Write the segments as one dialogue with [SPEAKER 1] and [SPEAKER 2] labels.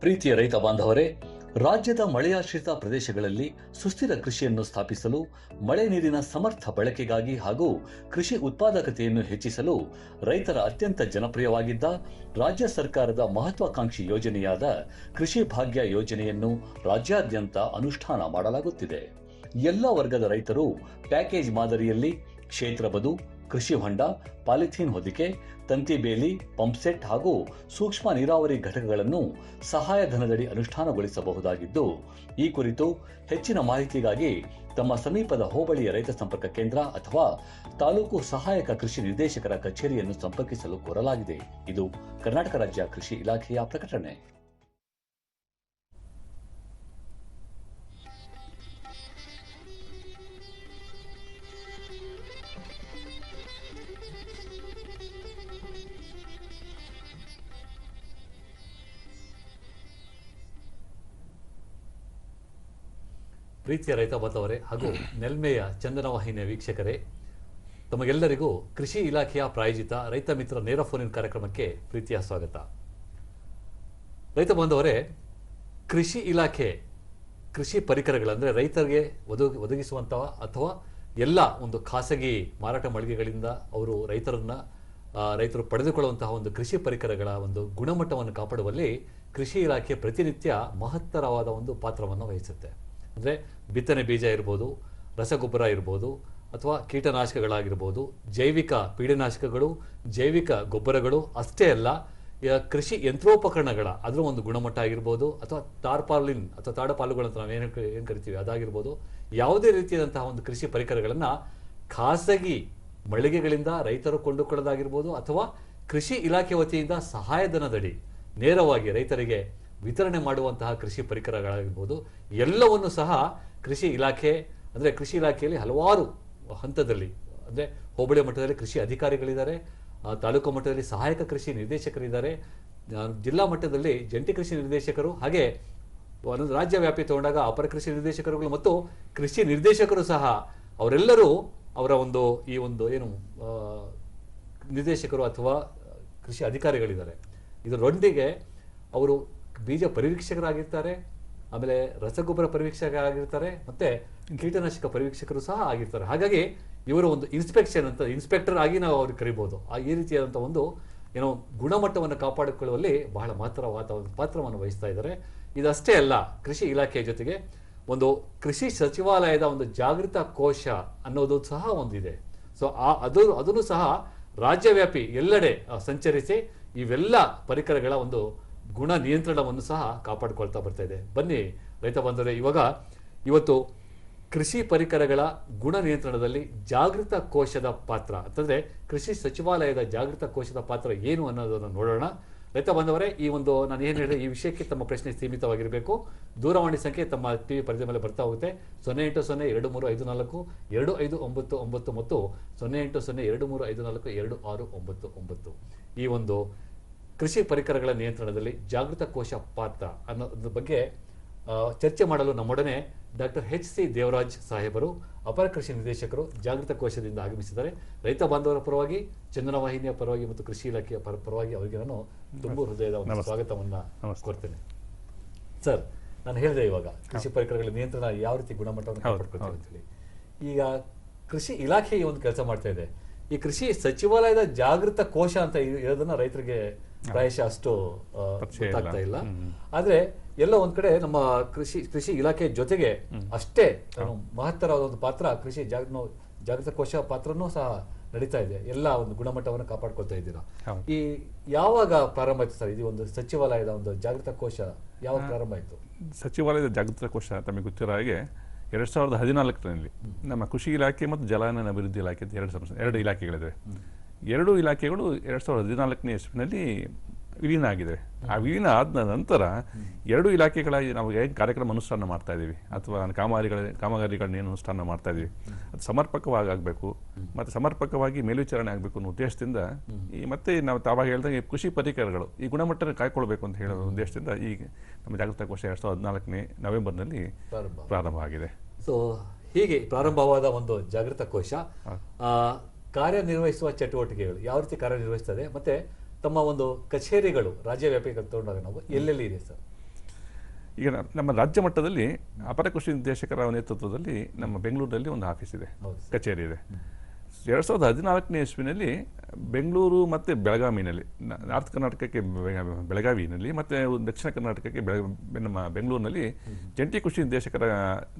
[SPEAKER 1] ಪ್ರೀತಿಯ ರೈತ ಬಾಂಧವರೇ, ರಾಜ್ಯದ ಮಳೆಯಾಶ್ರಿತ ಪ್ರದೇಶಗಳಲ್ಲಿ ಸುಸ್ಥಿರ ಕೃಷಿಯನ್ನು ಸ್ಥಾಪಿಸಲು, ಮಳೆ ನೀರಿನ ಸಮರ್ಥ ಬಳಕೆಗಾಗಿ ಹಾಗೂ ಕೃಷಿ ಉತ್ಪಾದಕತೆಯನ್ನು ಹೆಚ್ಚಿಸಲು ರೈತರ ಅತ್ಯಂತ ಜನಪ್ರಿಯವಾಗಿದ್ದ ರಾಜ್ಯ ಸರ್ಕಾರದ ಮಹತ್ವಾಕಾಂಕ್ಷಿ ಯೋಜನೆಯಾದ ಕೃಷಿ ಭಾಗ್ಯ ಯೋಜನೆಯನ್ನು ರಾಜ್ಯಾದ್ಯಂತ ಅನುಷ್ಠಾನ ಮಾಡಲಾಗುತ್ತಿದೆ. ಎಲ್ಲ ವರ್ಗದ ರೈತರು ಪ್ಯಾಕೇಜ್ ಮಾದರಿಯಲ್ಲಿ ಕ್ಷೇತ್ರ ಬದು, ಕೃಷಿ ಹೊಂಡ, ಪಾಲಿಥೀನ್ ಹೊದಿಕೆ, ತಂತಿ ಬೇಲಿ ಪಂಪ್ಸೆಟ್ ಹಾಗೂ ಸೂಕ್ಷ್ಮ ನೀರಾವರಿ ಘಟಕಗಳನ್ನು ಸಹಾಯಧನದಡಿ ಅನುಷ್ಠಾನಗೊಳಿಸಬಹುದಾಗಿದ್ದು, ಈ ಕುರಿತು ಹೆಚ್ಚಿನ ಮಾಹಿತಿಗಾಗಿ ತಮ್ಮ ಸಮೀಪದ ಹೋಬಳಿಯ ರೈತ ಸಂಪರ್ಕ ಕೇಂದ್ರ ಅಥವಾ ತಾಲೂಕು ಸಹಾಯಕ ಕೃಷಿ ನಿರ್ದೇಶಕರ ಕಚೇರಿಯನ್ನು ಸಂಪರ್ಕಿಸಲು ಕೋರಲಾಗಿದೆ. ಇದು ಕರ್ನಾಟಕ ರಾಜ್ಯ ಕೃಷಿ ಇಲಾಖೆಯ ಪ್ರಕಟಣೆ. ಪ್ರೀತಿಯ ರೈತ ಬಂದವರೇ ಹಾಗೂ ನೆಲ್ಮೆಯ ಚಂದನ ವಾಹಿನಿಯ ವೀಕ್ಷಕರೇ, ತಮಗೆಲ್ಲರಿಗೂ ಕೃಷಿ ಇಲಾಖೆಯ ಪ್ರಾಯೋಜಿತ ರೈತ ಮಿತ್ರ ನೇರ ಫೋನಿನ ಕಾರ್ಯಕ್ರಮಕ್ಕೆ ಪ್ರೀತಿಯ ಸ್ವಾಗತ. ರೈತ ಬಾಂಧವರೇ ಕೃಷಿ ಇಲಾಖೆ ಕೃಷಿ ಪರಿಕರಗಳಂದರೆ ರೈತರಿಗೆ ಒದಗಿ ಒದಗಿಸುವಂತಹ ಅಥವಾ ಎಲ್ಲ ಒಂದು ಖಾಸಗಿ ಮಾರಾಟ ಮಳಿಗೆಗಳಿಂದ ಅವರು ರೈತರನ್ನ ರೈತರು ಪಡೆದುಕೊಳ್ಳುವಂತಹ ಒಂದು ಕೃಷಿ ಪರಿಕರಗಳ ಒಂದು ಗುಣಮಟ್ಟವನ್ನು ಕಾಪಾಡುವಲ್ಲಿ ಕೃಷಿ ಇಲಾಖೆ ಪ್ರತಿನಿತ್ಯ ಮಹತ್ತರವಾದ ಒಂದು ಪಾತ್ರವನ್ನು ವಹಿಸುತ್ತೆ. ಅಂದರೆ ಬಿತ್ತನೆ ಬೀಜ ಇರ್ಬೋದು, ರಸಗೊಬ್ಬರ ಇರ್ಬೋದು, ಅಥವಾ ಕೀಟನಾಶಕಗಳಾಗಿರ್ಬೋದು, ಜೈವಿಕ ಪೀಡನಾಶಕಗಳು, ಜೈವಿಕ ಗೊಬ್ಬರಗಳು ಅಷ್ಟೇ ಅಲ್ಲ ಕೃಷಿ ಯಂತ್ರೋಪಕರಣಗಳ ಅದರ ಒಂದು ಗುಣಮಟ್ಟ ಆಗಿರ್ಬೋದು, ಅಥವಾ ತಾರ್ಪಾಲಿನ್ ಅಥವಾ ತಾಡಪಾಲುಗಳು ಅಂತ ಏನು ಏನು ಕರಿತೀವಿ, ಅದಾಗಿರ್ಬೋದು, ಯಾವುದೇ ರೀತಿಯಾದಂತಹ ಒಂದು ಕೃಷಿ ಪರಿಕರಗಳನ್ನು ಖಾಸಗಿ ಮಳಿಗೆಗಳಿಂದ ರೈತರು ಕೊಂಡುಕೊಳ್ಳೋದಾಗಿರ್ಬೋದು, ಅಥವಾ ಕೃಷಿ ಇಲಾಖೆ ವತಿಯಿಂದ ಸಹಾಯಧನದಡಿ ನೇರವಾಗಿ ರೈತರಿಗೆ ವಿತರಣೆ ಮಾಡುವಂತಹ ಕೃಷಿ ಪರಿಕರಗಳಾಗಿರ್ಬೋದು, ಎಲ್ಲವನ್ನು ಸಹ ಕೃಷಿ ಇಲಾಖೆ, ಅಂದರೆ ಕೃಷಿ ಇಲಾಖೆಯಲ್ಲಿ ಹಲವಾರು ಹಂತದಲ್ಲಿ, ಅಂದರೆ ಹೋಬಳಿ ಮಟ್ಟದಲ್ಲಿ ಕೃಷಿ ಅಧಿಕಾರಿಗಳಿದ್ದಾರೆ ತಾಲೂಕು ಮಟ್ಟದಲ್ಲಿ ಸಹಾಯಕ ಕೃಷಿ ನಿರ್ದೇಶಕರಿದ್ದಾರೆ ಜಿಲ್ಲಾ ಮಟ್ಟದಲ್ಲಿ ಜಂಟಿ ಕೃಷಿ ನಿರ್ದೇಶಕರು, ಹಾಗೆ ಒಂದೊಂದು ರಾಜ್ಯ ವ್ಯಾಪಿ ತಗೊಂಡಾಗ ಅಪರ ಕೃಷಿ ನಿರ್ದೇಶಕರುಗಳು ಮತ್ತು ಕೃಷಿ ನಿರ್ದೇಶಕರು ಸಹ ಅವರೆಲ್ಲರೂ ಅವರ ಒಂದು, ಈ ಒಂದು ಏನು ನಿರ್ದೇಶಕರು ಅಥವಾ ಕೃಷಿ ಅಧಿಕಾರಿಗಳಿದ್ದಾರೆ. ಇದರೊಂದಿಗೆ ಅವರು ಬೀಜ ಪರಿವೀಕ್ಷಕರಾಗಿರ್ತಾರೆ, ಆಮೇಲೆ ರಸಗೊಬ್ಬರ ಪರಿವೀಕ್ಷಕರಾಗಿರ್ತಾರೆ, ಮತ್ತೆ ಕೀಟನಾಶಕ ಪರಿವೀಕ್ಷಕರು ಸಹ ಆಗಿರ್ತಾರೆ. ಹಾಗಾಗಿ ಇವರು ಒಂದು ಇನ್ಸ್ಪೆಕ್ಷನ್ ಅಂತ ಇನ್ಸ್ಪೆಕ್ಟರ್ ಆಗಿ ನಾವು ಅವ್ರಿಗೆ ಕರಿಬಹುದು ಆ ಈ ರೀತಿಯಾದಂಥ ಒಂದು ಏನೋ ಗುಣಮಟ್ಟವನ್ನು ಕಾಪಾಡಿಕೊಳ್ಳುವಲ್ಲಿ ಬಹಳ ಮಾತ್ರವಾದ ಒಂದು ಪಾತ್ರವನ್ನು ವಹಿಸ್ತಾ ಇದ್ದಾರೆ. ಇದಷ್ಟೇ ಅಲ್ಲ, ಕೃಷಿ ಇಲಾಖೆಯ ಜೊತೆಗೆ ಒಂದು ಕೃಷಿ ಸಚಿವಾಲಯದ ಒಂದು ಜಾಗೃತ ಕೋಶ ಅನ್ನೋದು ಸಹ ಒಂದಿದೆ. ಸೊ, ಆ ಅದು, ಅದನ್ನು ಸಹ ರಾಜ್ಯವ್ಯಾಪಿ ಎಲ್ಲೆಡೆ ಸಂಚರಿಸಿ ಇವೆಲ್ಲ ಪರಿಕರಗಳ ಒಂದು ಗುಣ ನಿಯಂತ್ರಣವನ್ನು ಸಹ ಕಾಪಾಡಿಕೊಳ್ತಾ ಬರ್ತಾ ಇದೆ. ಬನ್ನಿ, ರೈತ ಬಂದರೆ ಇವಾಗ ಇವತ್ತು ಕೃಷಿ ಪರಿಕರಗಳ ಗುಣ ನಿಯಂತ್ರಣದಲ್ಲಿ ಜಾಗೃತ ಕೋಶದ ಪಾತ್ರ, ಅಂತಂದ್ರೆ ಕೃಷಿ ಸಚಿವಾಲಯದ ಜಾಗೃತ ಕೋಶದ ಪಾತ್ರ ಏನು ಅನ್ನೋದನ್ನು ನೋಡೋಣ. ರೈತ ಬಂದವರೇ ಈ ಒಂದು ನಾನು ಏನು ಹೇಳಿದೆ, ಈ ವಿಷಯಕ್ಕೆ ತಮ್ಮ ಪ್ರಶ್ನೆ ಸೀಮಿತವಾಗಿರಬೇಕು. ದೂರವಾಣಿ ಸಂಖ್ಯೆ ತಮ್ಮ ಟಿ ವಿ ಪರಿಧಿ ಮೇಲೆ ಬರ್ತಾ ಹೋಗುತ್ತೆ. ಸೊನ್ನೆ ಎಂಟು ಸೊನ್ನೆ ಎರಡು ಮೂರು ಐದು ನಾಲ್ಕು, ಎರಡು ಐದು ಒಂಬತ್ತು ಒಂಬತ್ತು ಮತ್ತು ಸೊನ್ನೆ ಎಂಟು ಸೊನ್ನೆ ಎರಡು ಮೂರು ಐದು ನಾಲ್ಕು ಎರಡು ಆರು ಒಂಬತ್ತು ಒಂಬತ್ತು. ಈ ಒಂದು ಕೃಷಿ ಪರಿಕರಗಳ ನಿಯಂತ್ರಣದಲ್ಲಿ ಜಾಗೃತ ಕೋಶ ಪಾತ್ರ ಅನ್ನೋದ್ರ ಬಗ್ಗೆ ಚರ್ಚೆ ಮಾಡಲು ನಮ್ಮೊಡನೆ ಡಾಕ್ಟರ್ ಎಚ್ ಸಿ ದೇವರಾಜ್ ಸಾಹೇಬರು ಅಪರ ಕೃಷಿ ನಿರ್ದೇಶಕರು ಜಾಗೃತ ಕೋಶದಿಂದ ಆಗಮಿಸಿದ್ದಾರೆ. ರೈತ ಬಾಂಧವರ ಪರವಾಗಿ ಚಂದನ ವಾಹಿನಿಯ ಪರವಾಗಿ ಮತ್ತು ಕೃಷಿ ಇಲಾಖೆಯ ಪರ ಪರವಾಗಿ ಅವರಿಗೆ ನಾನು ತುಂಬ ಹೃದಯದ ಒಂದು ಸ್ವಾಗತವನ್ನು. ಕೊಡ್ತೇನೆ. ಸರ್ ನಾನು ಹೇಳಿದೆ ಇವಾಗ ಕೃಷಿ ಪರಿಕರಗಳ ನಿಯಂತ್ರಣ ಯಾವ ರೀತಿ ಗುಣಮಟ್ಟವನ್ನು
[SPEAKER 2] ಹೌದು,
[SPEAKER 1] ಕಾಪಾಡ್ಕೊಳ್ತೀವಿ ಅಂತೇಳಿ. ಈಗ ಕೃಷಿ ಇಲಾಖೆ ಈ ಒಂದು ಕೆಲಸ ಮಾಡ್ತಾ ಇದೆ. ಈ ಕೃಷಿ ಸಚಿವಾಲಯದ ಜಾಗೃತ ಕೋಶ ಅಂತ ಇರೋದನ್ನ ರೈತರಿಗೆ ಪ್ರಾಯಶಃ ಅಷ್ಟು
[SPEAKER 2] ಇಲ್ಲ.
[SPEAKER 1] ಗೊತ್ತಾಗ್ತಾ ಇಲ್ಲ. ಆದ್ರೆ ಎಲ್ಲ ಒಂದ್ ಕಡೆ ನಮ್ಮ ಕೃಷಿ ಕೃಷಿ ಇಲಾಖೆ ಜೊತೆಗೆ ಅಷ್ಟೇ ಮಹತ್ತರವಾದ ಒಂದು ಪಾತ್ರ ಕೃಷಿ ಜಾಗ ಜಾಗೃತ ಕೋಶ ಪಾತ್ರನೂ ಸಹ ನಡೀತಾ ಇದೆ. ಎಲ್ಲ ಒಂದು ಗುಣಮಟ್ಟವನ್ನು ಕಾಪಾಡ್ಕೊಳ್ತಾ ಇದ್ದೀರಾ. ಈ ಯಾವಾಗ ಪ್ರಾರಂಭ ಆಯ್ತು ಸರ್? ಇದು ಒಂದು ಸಚಿವಾಲಯದ ಒಂದು ಜಾಗೃತ ಕೋಶ ಯಾವಾಗ ಪ್ರಾರಂಭ ಆಯ್ತು?
[SPEAKER 2] ಸಚಿವಾಲಯದ ಜಾಗೃತ ಕೋಶ ತಮಗೆ ಗೊತ್ತಿರೋ ಹಾಗೆ ಎರಡು ಸಾವಿರದ ಹದಿನಾಲ್ಕರಲ್ಲಿ ನಮ್ಮ ಕೃಷಿ ಇಲಾಖೆ ಮತ್ತು ಜಲಾನಯನ ಅಭಿವೃದ್ಧಿ ಇಲಾಖೆ ಎರಡು ಸಂಸ್ಥೆ ಎರಡು ಇಲಾಖೆಗಳಿವೆ. ಎರಡು ಇಲಾಖೆಗಳು ಎರಡು ಸಾವಿರದ ಹದಿನಾಲ್ಕನೇ ಇಸ್ವಿನಲ್ಲಿ ವಿಲೀನ ಆಗಿದೆ. ಆ ವಿಲೀನ ಆದ ನಂತರ ಎರಡು ಇಲಾಖೆಗಳ ನಾವು ಏನು ಕಾರ್ಯಕ್ರಮ ಅನುಷ್ಠಾನ ಮಾಡ್ತಾ ಇದ್ದೀವಿ ಅಥವಾ ಕಾಮಗಾರಿಗಳ ಕಾಮಗಾರಿಗಳನ್ನ ಏನು ಅನುಷ್ಠಾನ ಮಾಡ್ತಾ ಇದ್ದೀವಿ ಅದು ಸಮರ್ಪಕವಾಗಿ ಆಗಬೇಕು. ಮತ್ತು ಸಮರ್ಪಕವಾಗಿ ಮೇಲ್ವಿಚಾರಣೆ ಆಗಬೇಕು ಅನ್ನೋ ಉದ್ದೇಶದಿಂದ ಈ ಮತ್ತೆ ನಾವು ತಾವಾಗ ಹೇಳ್ದಂಗೆ ಕೃಷಿ ಪರಿಕರಗಳು ಈ ಗುಣಮಟ್ಟನ ಕಾಯ್ಕೊಳ್ಬೇಕು ಅಂತ ಹೇಳೋ ಉದ್ದೇಶದಿಂದ ಈ ನಮ್ಮ ಜಾಗೃತ ಕೋಶ ಎರಡು ಸಾವಿರದ ಹದಿನಾಲ್ಕನೇ ನವೆಂಬರ್ನಲ್ಲಿ
[SPEAKER 1] ಪ್ರಾರಂಭ.
[SPEAKER 2] ಪ್ರಾರಂಭ ಆಗಿದೆ
[SPEAKER 1] ಸೊ ಹೀಗೆ ಪ್ರಾರಂಭವಾದ ಒಂದು ಜಾಗೃತ ಕೋಶ. ಆ, ಕಾರ್ಯನಿರ್ವಹಿಸುವ ಚಟುವಟಿಕೆಗಳು ಯಾವ ರೀತಿ ಕಾರ್ಯನಿರ್ವಹಿಸ್ತದೆ ಮತ್ತೆ ತಮ್ಮ ಒಂದು ಕಚೇರಿಗಳು ರಾಜ್ಯವ್ಯಾಪಿ ತಗೊಂಡಾಗ ನಾವು ಎಲ್ಲೆಲ್ಲಿ ಇದೆ ಸರ್?
[SPEAKER 2] ಈಗ ನಮ್ಮ ರಾಜ್ಯ ಮಟ್ಟದಲ್ಲಿ ಅಪರ ಕೃಷಿ ನಿರ್ದೇಶಕರ ನೇತೃತ್ವದಲ್ಲಿ ನಮ್ಮ ಬೆಂಗಳೂರಿನಲ್ಲಿ ಒಂದು ಆಫೀಸ್ ಇದೆ ಕಚೇರಿ ಇದೆ. ಎರಡು ಸಾವಿರದ ಹದಿನಾಲ್ಕನೇ ಇಸ್ವಿನಲ್ಲಿ ಬೆಂಗಳೂರು ಮತ್ತು ಬೆಳಗಾವಿನಲ್ಲಿ ನಾರ್ತ್ ಕರ್ನಾಟಕಕ್ಕೆ ಬೆಳಗಾವಿನಲ್ಲಿ ಮತ್ತು ದಕ್ಷಿಣ ಕರ್ನಾಟಕಕ್ಕೆ ಬೆಳ ನಮ್ಮ ಬೆಂಗಳೂರಿನಲ್ಲಿ ಜಂಟಿ ಕೃಷಿ ನಿರ್ದೇಶಕರ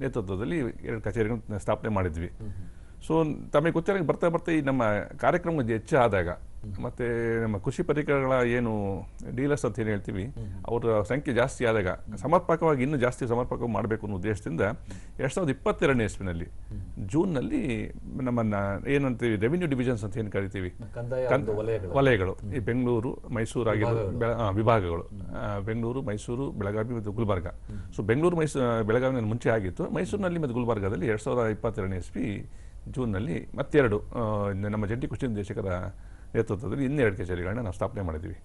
[SPEAKER 2] ನೇತೃತ್ವದಲ್ಲಿ ಎರಡು ಕಚೇರಿಗಳನ್ನು ಸ್ಥಾಪನೆ ಮಾಡಿದ್ವಿ. ಸೊ ತಮಗೆ ಗೊತ್ತಿರೋ ಬರ್ತಾ ಬರ್ತಾ ಈ ನಮ್ಮ ಕಾರ್ಯಕ್ರಮ ಹೆಚ್ಚು ಆದಾಗ ಮತ್ತೆ ನಮ್ಮ ಕೃಷಿ ಪರಿಕರಗಳ ಏನು ಡೀಲರ್ಸ್ ಅಂತ ಏನು ಹೇಳ್ತೀವಿ ಅವರ ಸಂಖ್ಯೆ ಜಾಸ್ತಿ ಆದಾಗ ಸಮರ್ಪಕವಾಗಿ ಇನ್ನೂ ಜಾಸ್ತಿ ಸಮರ್ಪಕ ಮಾಡಬೇಕು ಅನ್ನೋ ಉದ್ದೇಶದಿಂದ ಎರಡ್ ಸಾವಿರದ ಇಪ್ಪತ್ತೆರಡನೇ ಇಸ್ವಿನಲ್ಲಿ ಜೂನ್ನಲ್ಲಿ ನಮ್ಮನ್ನ ಏನಂತೀವಿ ರೆವಿನ್ಯೂ ಡಿವಿಷನ್ಸ್ ಅಂತ ಏನು ಕರಿತೀವಿ
[SPEAKER 1] ವಲಯಗಳು.
[SPEAKER 2] ಈ ಬೆಂಗಳೂರು ಮೈಸೂರು ಆಗಿರೋ ವಿಭಾಗಗಳು. ಬೆಂಗಳೂರು ಮೈಸೂರು ಬೆಳಗಾವಿ ಮತ್ತು ಗುಲ್ಬರ್ಗ. ಸೊ ಬೆಂಗಳೂರು ಮೈಸೂರು ಬೆಳಗಾವಿನಲ್ಲಿ ಮುಂಚೆ ಆಗಿತ್ತು. ಮೈಸೂರಿನಲ್ಲಿ ಮತ್ತು ಗುಲ್ಬರ್ಗದಲ್ಲಿ ಎರಡ್ ಸಾವಿರದ ಇಪ್ಪತ್ತೆರಡನೇ ಇಸ್ವಿ ಜೂನ್ನಲ್ಲಿ ಮತ್ತೆರಡು ನಮ್ಮ ಜಂಟಿ ಕೃಷಿ ನಿರ್ದೇಶಕರ ನೇತೃತ್ವದಲ್ಲಿ ಇನ್ನೆರಡು ಕಚೇರಿಗಳನ್ನ ನಾವು ಸ್ಥಾಪನೆ ಮಾಡಿದ್ದೀವಿ.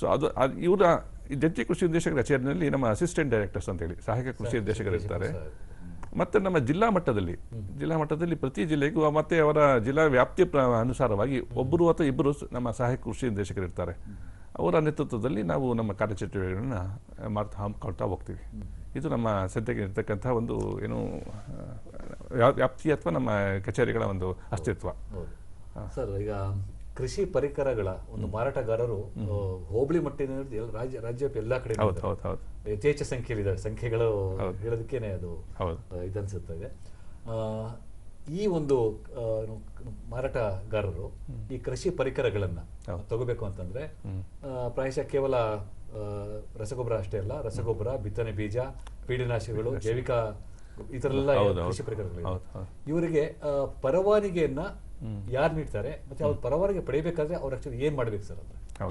[SPEAKER 2] ಸೊ ಅದು ಇವರ ಜಂಟಿ ಕೃಷಿ ನಿರ್ದೇಶಕರ ಕಚೇರಿನಲ್ಲಿ ನಮ್ಮ ಅಸಿಸ್ಟೆಂಟ್ ಡೈರೆಕ್ಟರ್ಸ್ ಅಂತೇಳಿ ಸಹಾಯಕ ಕೃಷಿ ನಿರ್ದೇಶಕರು. ಇರ್ತಾರೆ ಮತ್ತೆ ನಮ್ಮ ಜಿಲ್ಲಾ ಮಟ್ಟದಲ್ಲಿ ಜಿಲ್ಲಾ ಮಟ್ಟದಲ್ಲಿ ಪ್ರತಿ ಜಿಲ್ಲೆಗೂ ಮತ್ತೆ ಅವರ ಜಿಲ್ಲಾ ವ್ಯಾಪ್ತಿ ಪ್ರ- ಅನುಸಾರವಾಗಿ ಒಬ್ಬರು ಅಥವಾ ಇಬ್ಬರು ನಮ್ಮ ಸಹಾಯಕ ಕೃಷಿ ನಿರ್ದೇಶಕರು ಇರ್ತಾರೆ ಅವರ ನೇತೃತ್ವದಲ್ಲಿ ನಾವು ನಮ್ಮ ಕಾರ್ಯಚಟುವಟಿಕೆಗಳನ್ನು ಮಾಡ್ತಾ ಹಮ್ಮಿಕೊಳ್ತಾ ಹೋಗ್ತೀವಿ. ಇದು ನಮ್ಮ ಸದ್ಯಕ್ಕೆ ಇರ್ತಕ್ಕಂಥ ಒಂದು ಏನು ವ್ಯಾಪ್ತಿ ಅಥವಾ ನಮ್ಮ ಕಚೇರಿಗಳ ಒಂದು ಅಸ್ತಿತ್ವ.
[SPEAKER 1] ಸರ್ ಈಗ ಕೃಷಿ ಪರಿಕರಗಳ ಒಂದು ಮಾರಾಟಗಾರರು ಹೋಬಳಿ ಮಟ್ಟಿನ ಎಲ್ಲ ರಾಜ್ಯ ರಾಜ್ಯವ್ಯಾಪಿ ಎಲ್ಲಾ ಕಡೆ ಯಥೇಚ್ಛ ಸಂಖ್ಯೆಯಲ್ಲಿ ಸಂಖ್ಯೆಗಳು ಹೇಳೋದಕ್ಕೇನೆ ಅದು ಇದನ್ಸುತ್ತದೆ ಈ ಒಂದು ಮಾರಾಟಗಾರರು ಈ ಕೃಷಿ ಪರಿಕರಗಳನ್ನ ತಗೋಬೇಕು ಅಂತಂದ್ರೆ ಪ್ರಾಯಶಃ ಕೇವಲ ರಸಗೊಬ್ಬರ ಅಷ್ಟೇ ಅಲ್ಲ ರಸಗೊಬ್ಬರ ಬಿತ್ತನೆ ಬೀಜ ಕೀಟನಾಶಕಗಳು ಜೈವಿಕ ಈ ಥರ ಎಲ್ಲ
[SPEAKER 2] ಹೌದು,
[SPEAKER 1] ಕೃಷಿ
[SPEAKER 2] ಹೌದು.
[SPEAKER 1] ಇವರಿಗೆ ಪರವಾನಿಗೆಯನ್ನ ಯಾರು ನೀಡ್ತಾರೆ ಮತ್ತೆ ಅವ್ರ ಪರವಾನಿಗೆ ಪಡೆಯಬೇಕಾದ್ರೆ ಅವ್ರ ಆಕ್ಚುಲಿ ಏನ್ ಮಾಡ್ಬೇಕು ಸರ್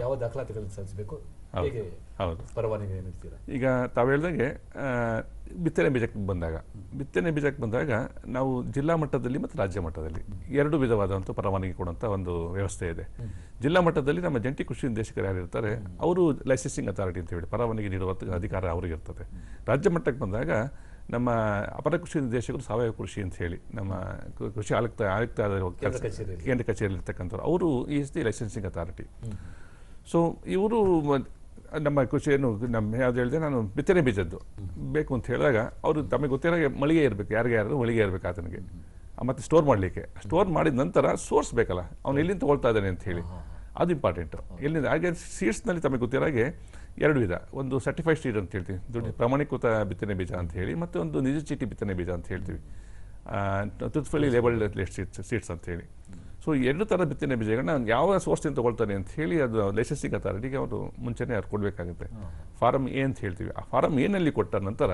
[SPEAKER 1] ಯಾವ ದಾಖಲಾತಿಗಳನ್ನು ಸಲ್ಲಿಸಬೇಕು? ಹೇಗೆ
[SPEAKER 2] ಹೌದು.
[SPEAKER 1] ಪರವಾನಿಗೆ ನೀಡ್ತೀರಾ?
[SPEAKER 2] ಈಗ ತಾವು ಹೇಳ್ದಂಗೆ ಬಿತ್ತನೆ ಬೀಜಕ್ಕೆ ಬಂದಾಗ ಬಿತ್ತನೆ ಬೀಜಕ್ಕೆ ಬಂದಾಗ ನಾವು ಜಿಲ್ಲಾ ಮಟ್ಟದಲ್ಲಿ ಮತ್ತು ರಾಜ್ಯ ಮಟ್ಟದಲ್ಲಿ ಎರಡು ವಿಧವಾದಂಥ ಪರವಾನಗಿ ಕೊಡುವಂಥ ಒಂದು ವ್ಯವಸ್ಥೆ ಇದೆ. ಜಿಲ್ಲಾ ಮಟ್ಟದಲ್ಲಿ ನಮ್ಮ ಜಂಟಿ ಕೃಷಿ ನಿರ್ದೇಶಕರು ಯಾರಿರ್ತಾರೆ ಅವರು ಲೈಸೆನ್ಸಿಂಗ್ ಅಥಾರಿಟಿ ಅಂತ ಹೇಳಿ ಪರವಾನಗಿ ನೀಡುವ ಅಧಿಕಾರ ಅವರಿಗೆ ಇರ್ತದೆ. ರಾಜ್ಯ ಮಟ್ಟಕ್ಕೆ ಬಂದಾಗ ನಮ್ಮ ಅಪರ ಕೃಷಿ ನಿರ್ದೇಶಕರು ಸಾವಯವ ಕೃಷಿ ಅಂತ ಹೇಳಿ ನಮ್ಮ ಕೃಷಿ ಆಯುಕ್ತ ಆಯುಕ್ತ
[SPEAKER 1] ಕೇಂದ್ರ ಕಚೇರಿಯಲ್ಲಿ.
[SPEAKER 2] ಇರ್ತಕ್ಕಂಥವ್ರು. ಅವರು is the licensing authority so ಇವರು ನಮ್ಮ ಕೃಷಿಯನ್ನು ನಮ್ಮ ಯಾವ್ದು ಹೇಳಿದೆ ನಾನು ಬಿತ್ತನೆ ಬೀಜದ್ದು. ಬೇಕು ಅಂತ ಹೇಳಿದಾಗ ಅವರು ತಮಗೆ ಗೊತ್ತಿರೋ ಮಳಿಗೆ ಇರಬೇಕು ಯಾರಿಗೆ ಯಾರು ಮಳಿಗೆ ಇರಬೇಕು ಆತನಿಗೆ. ಮತ್ತು ಮತ್ತೆ ಸ್ಟೋರ್ ಮಾಡಲಿಕ್ಕೆ. ಸ್ಟೋರ್ ಮಾಡಿದ ನಂತರ ಸೋರ್ಸ್ ಬೇಕಲ್ಲ ಅವ್ನು ಎಲ್ಲಿಂದ ತಗೊಳ್ತಾ ಇದ್ದಾನೆ ಅಂತ ಹೇಳಿ. ಅದು ಇಂಪಾರ್ಟೆಂಟು ಎಲ್ಲಿಂದ ಹಾಗೆ ಸೀಡ್ಸ್ನಲ್ಲಿ ತಮಗೆ ಗೊತ್ತಿರೋ ಹಾಗೆ ಎರಡು ವಿಧ. ಒಂದು ಸರ್ಟಿಫೈಡ್ ಸೀಡ್ ಅಂತ ಹೇಳ್ತೀವಿ. ದುಡ್ಡು ಪ್ರಮಾಣೀಕೃತ ಬಿತ್ತನೆ ಬೀಜ ಅಂತ ಹೇಳಿ ಮತ್ತು ಒಂದು ನಿಜ ಚೀಟಿ ಬಿತ್ತನೆ ಬೀಜ ಅಂತ ಹೇಳ್ತೀವಿ. ತುತ್ಫಲಿ ಲೇಬಲ್ಡ್ ಸೀಡ್ಸ್ ಸೀಡ್ಸ್ ಅಂತ ಹೇಳಿ. ಸೊ ಎರಡು ಥರ ಬಿತ್ತನೆ ಬೀಜಗಳನ್ನ ಯಾವ ಸೋರ್ಸಿಂದ ತಗೊಳ್ತಾನೆ ಅಂತ ಹೇಳಿ ಅದು ಲೈಸೆನ್ಸಿಂಗ್ ಅಥಾರಿಟಿಗೆ ಅವರು ಮುಂಚೆನೇ ಅವ್ರು ಕೊಡಬೇಕಾಗುತ್ತೆ. ಫಾರಮ್ ಎ ಅಂತ ಹೇಳ್ತೀವಿ. ಆ ಫಾರಮ್ ಎನಲ್ಲಿ ಕೊಟ್ಟ ನಂತರ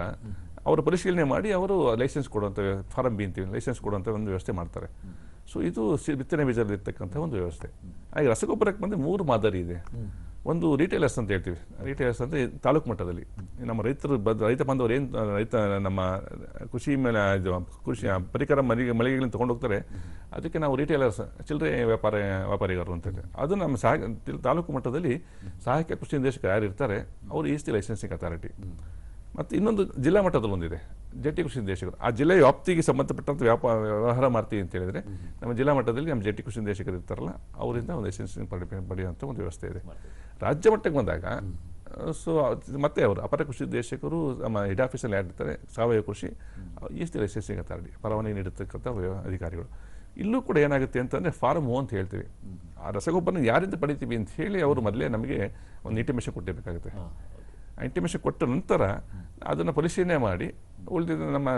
[SPEAKER 2] ಅವರು ಪರಿಶೀಲನೆ ಮಾಡಿ ಅವರು ಲೈಸೆನ್ಸ್ ಕೊಡುವಂಥ ಫಾರಮ್ ಬಿ ಅಂತೀವಿ ಲೈಸೆನ್ಸ್ ಕೊಡುವಂಥ ಒಂದು ವ್ಯವಸ್ಥೆ ಮಾಡ್ತಾರೆ. ಸೊ ಇದು ಬಿತ್ತನೆ ಬೀಜದಲ್ಲಿರ್ತಕ್ಕಂಥ ಒಂದು ವ್ಯವಸ್ಥೆ. ಹಾಗೆ ರಸಗೊಬ್ಬರಕ್ಕೆ ಬಂದು ಮೂರು ಮಾದರಿ ಇದೆ. ಒಂದು ರೀಟೇಲರ್ಸ್ ಅಂತ ಹೇಳ್ತೀವಿ. ರಿಟೇಲರ್ಸ್ ಅಂದರೆ ತಾಲೂಕು ಮಟ್ಟದಲ್ಲಿ. ನಮ್ಮ ರೈತರು ಬದ್ ರೈತ ಬಾಂಧವರು ಏನು, ರೈತ, ನಮ್ಮ ಕೃಷಿ ಮೇಲೆ, ಇದು, ಕೃಷಿ, ಪರಿಕರ ಮಳಿಗೆ ಮಳಿಗೆಗಳನ್ನು ತೊಗೊಂಡು ಹೋಗ್ತಾರೆ. ಅದಕ್ಕೆ ನಾವು ರಿಟೇಲರ್ಸ್ ಚಿಲ್ಲರೆ ವ್ಯಾಪಾರ ವ್ಯಾಪಾರಿಗಾರರು ಅಂತ ಹೇಳಿ. ಅದು ನಮ್ಮ ಸಹ, ತಾಲೂಕು ಮಟ್ಟದಲ್ಲಿ ಸಹಾಯಕ ಕೃಷಿ ನಿರ್ದೇಶಕರು ಯಾರು ಇರ್ತಾರೆ, ಅವರು ಈಸ್ ದಿ ಲೈಸೆನ್ಸಿಂಗ್ ಅಥಾರಿಟಿ ಮತ್ತು ಇನ್ನೊಂದು ಜಿಲ್ಲಾ ಮಟ್ಟದಲ್ಲಿ ಒಂದಿದೆ. ಜಂಟಿ ಕೃಷಿ ನಿರ್ದೇಶಕರು. ಆ ಜಿಲ್ಲೆಯ ವ್ಯಾಪ್ತಿಗೆ ಸಂಬಂಧಪಟ್ಟಂಥ ವ್ಯಾಪಾರ ವ್ಯವಹಾರ ಮಾಡ್ತೀವಿ ಅಂತ ಹೇಳಿದ್ರೆ, ನಮ್ಮ ಜಿಲ್ಲಾ ಮಟ್ಟದಲ್ಲಿ ನಮ್ಮ ಜಂಟಿ ಕೃಷಿ ನಿರ್ದೇಶಕರು ಇರ್ತಾರಲ್ಲ, ಅವರಿಂದ ಒಂದು ಲೈಸೆನ್ಸಿಂಗ್ ಪಡಿ ಪಡೆಯುವಂಥ ಒಂದು ವ್ಯವಸ್ಥೆ ಇದೆ. ರಾಜ್ಯ ಮಟ್ಟಕ್ಕೆ ಬಂದಾಗ ಸೊ ಮತ್ತೆ ಅವರು ಅಪರ ಕೃಷಿ ನಿರ್ದೇಶಕರು ನಮ್ಮ ಹೆಡ್ ಆಫೀಸಲ್ಲಿ ಆಡಿರ್ತಾರೆ ಸಾವಯವ ಕೃಷಿ ಈಸ್ ದಿ ಲೈಸೆನ್ಸಿಂಗ್ ಅಥಾರಿಟಿ ಪರವಾನಗಿ ನೀಡಿರ್ತಕ್ಕಂಥ ಅಧಿಕಾರಿಗಳು. ಇಲ್ಲೂ ಕೂಡ ಏನಾಗುತ್ತೆ ಅಂತಂದರೆ ಫಾರ್ಮ್ ಓ ಅಂತ ಹೇಳ್ತೀವಿ. ಆ ರಸಗೊಬ್ಬರನ ಯಾರಿಂದ ಪಡಿತೀವಿ ಅಂತ ಹೇಳಿ ಅವರು ಮೊದಲೇ ನಮಗೆ ಒಂದು ಇಂಟಿಮೇಷನ್ ಕೊಟ್ಟಿರಬೇಕಾಗುತ್ತೆ. ಇಂಟಿಮೇಷನ್ ಕೊಟ್ಟ ನಂತರ ಅದನ್ನು ಪರಿಶೀಲನೆ ಮಾಡಿ ಉಳಿದಿದ್ದ ನಮ್ಮ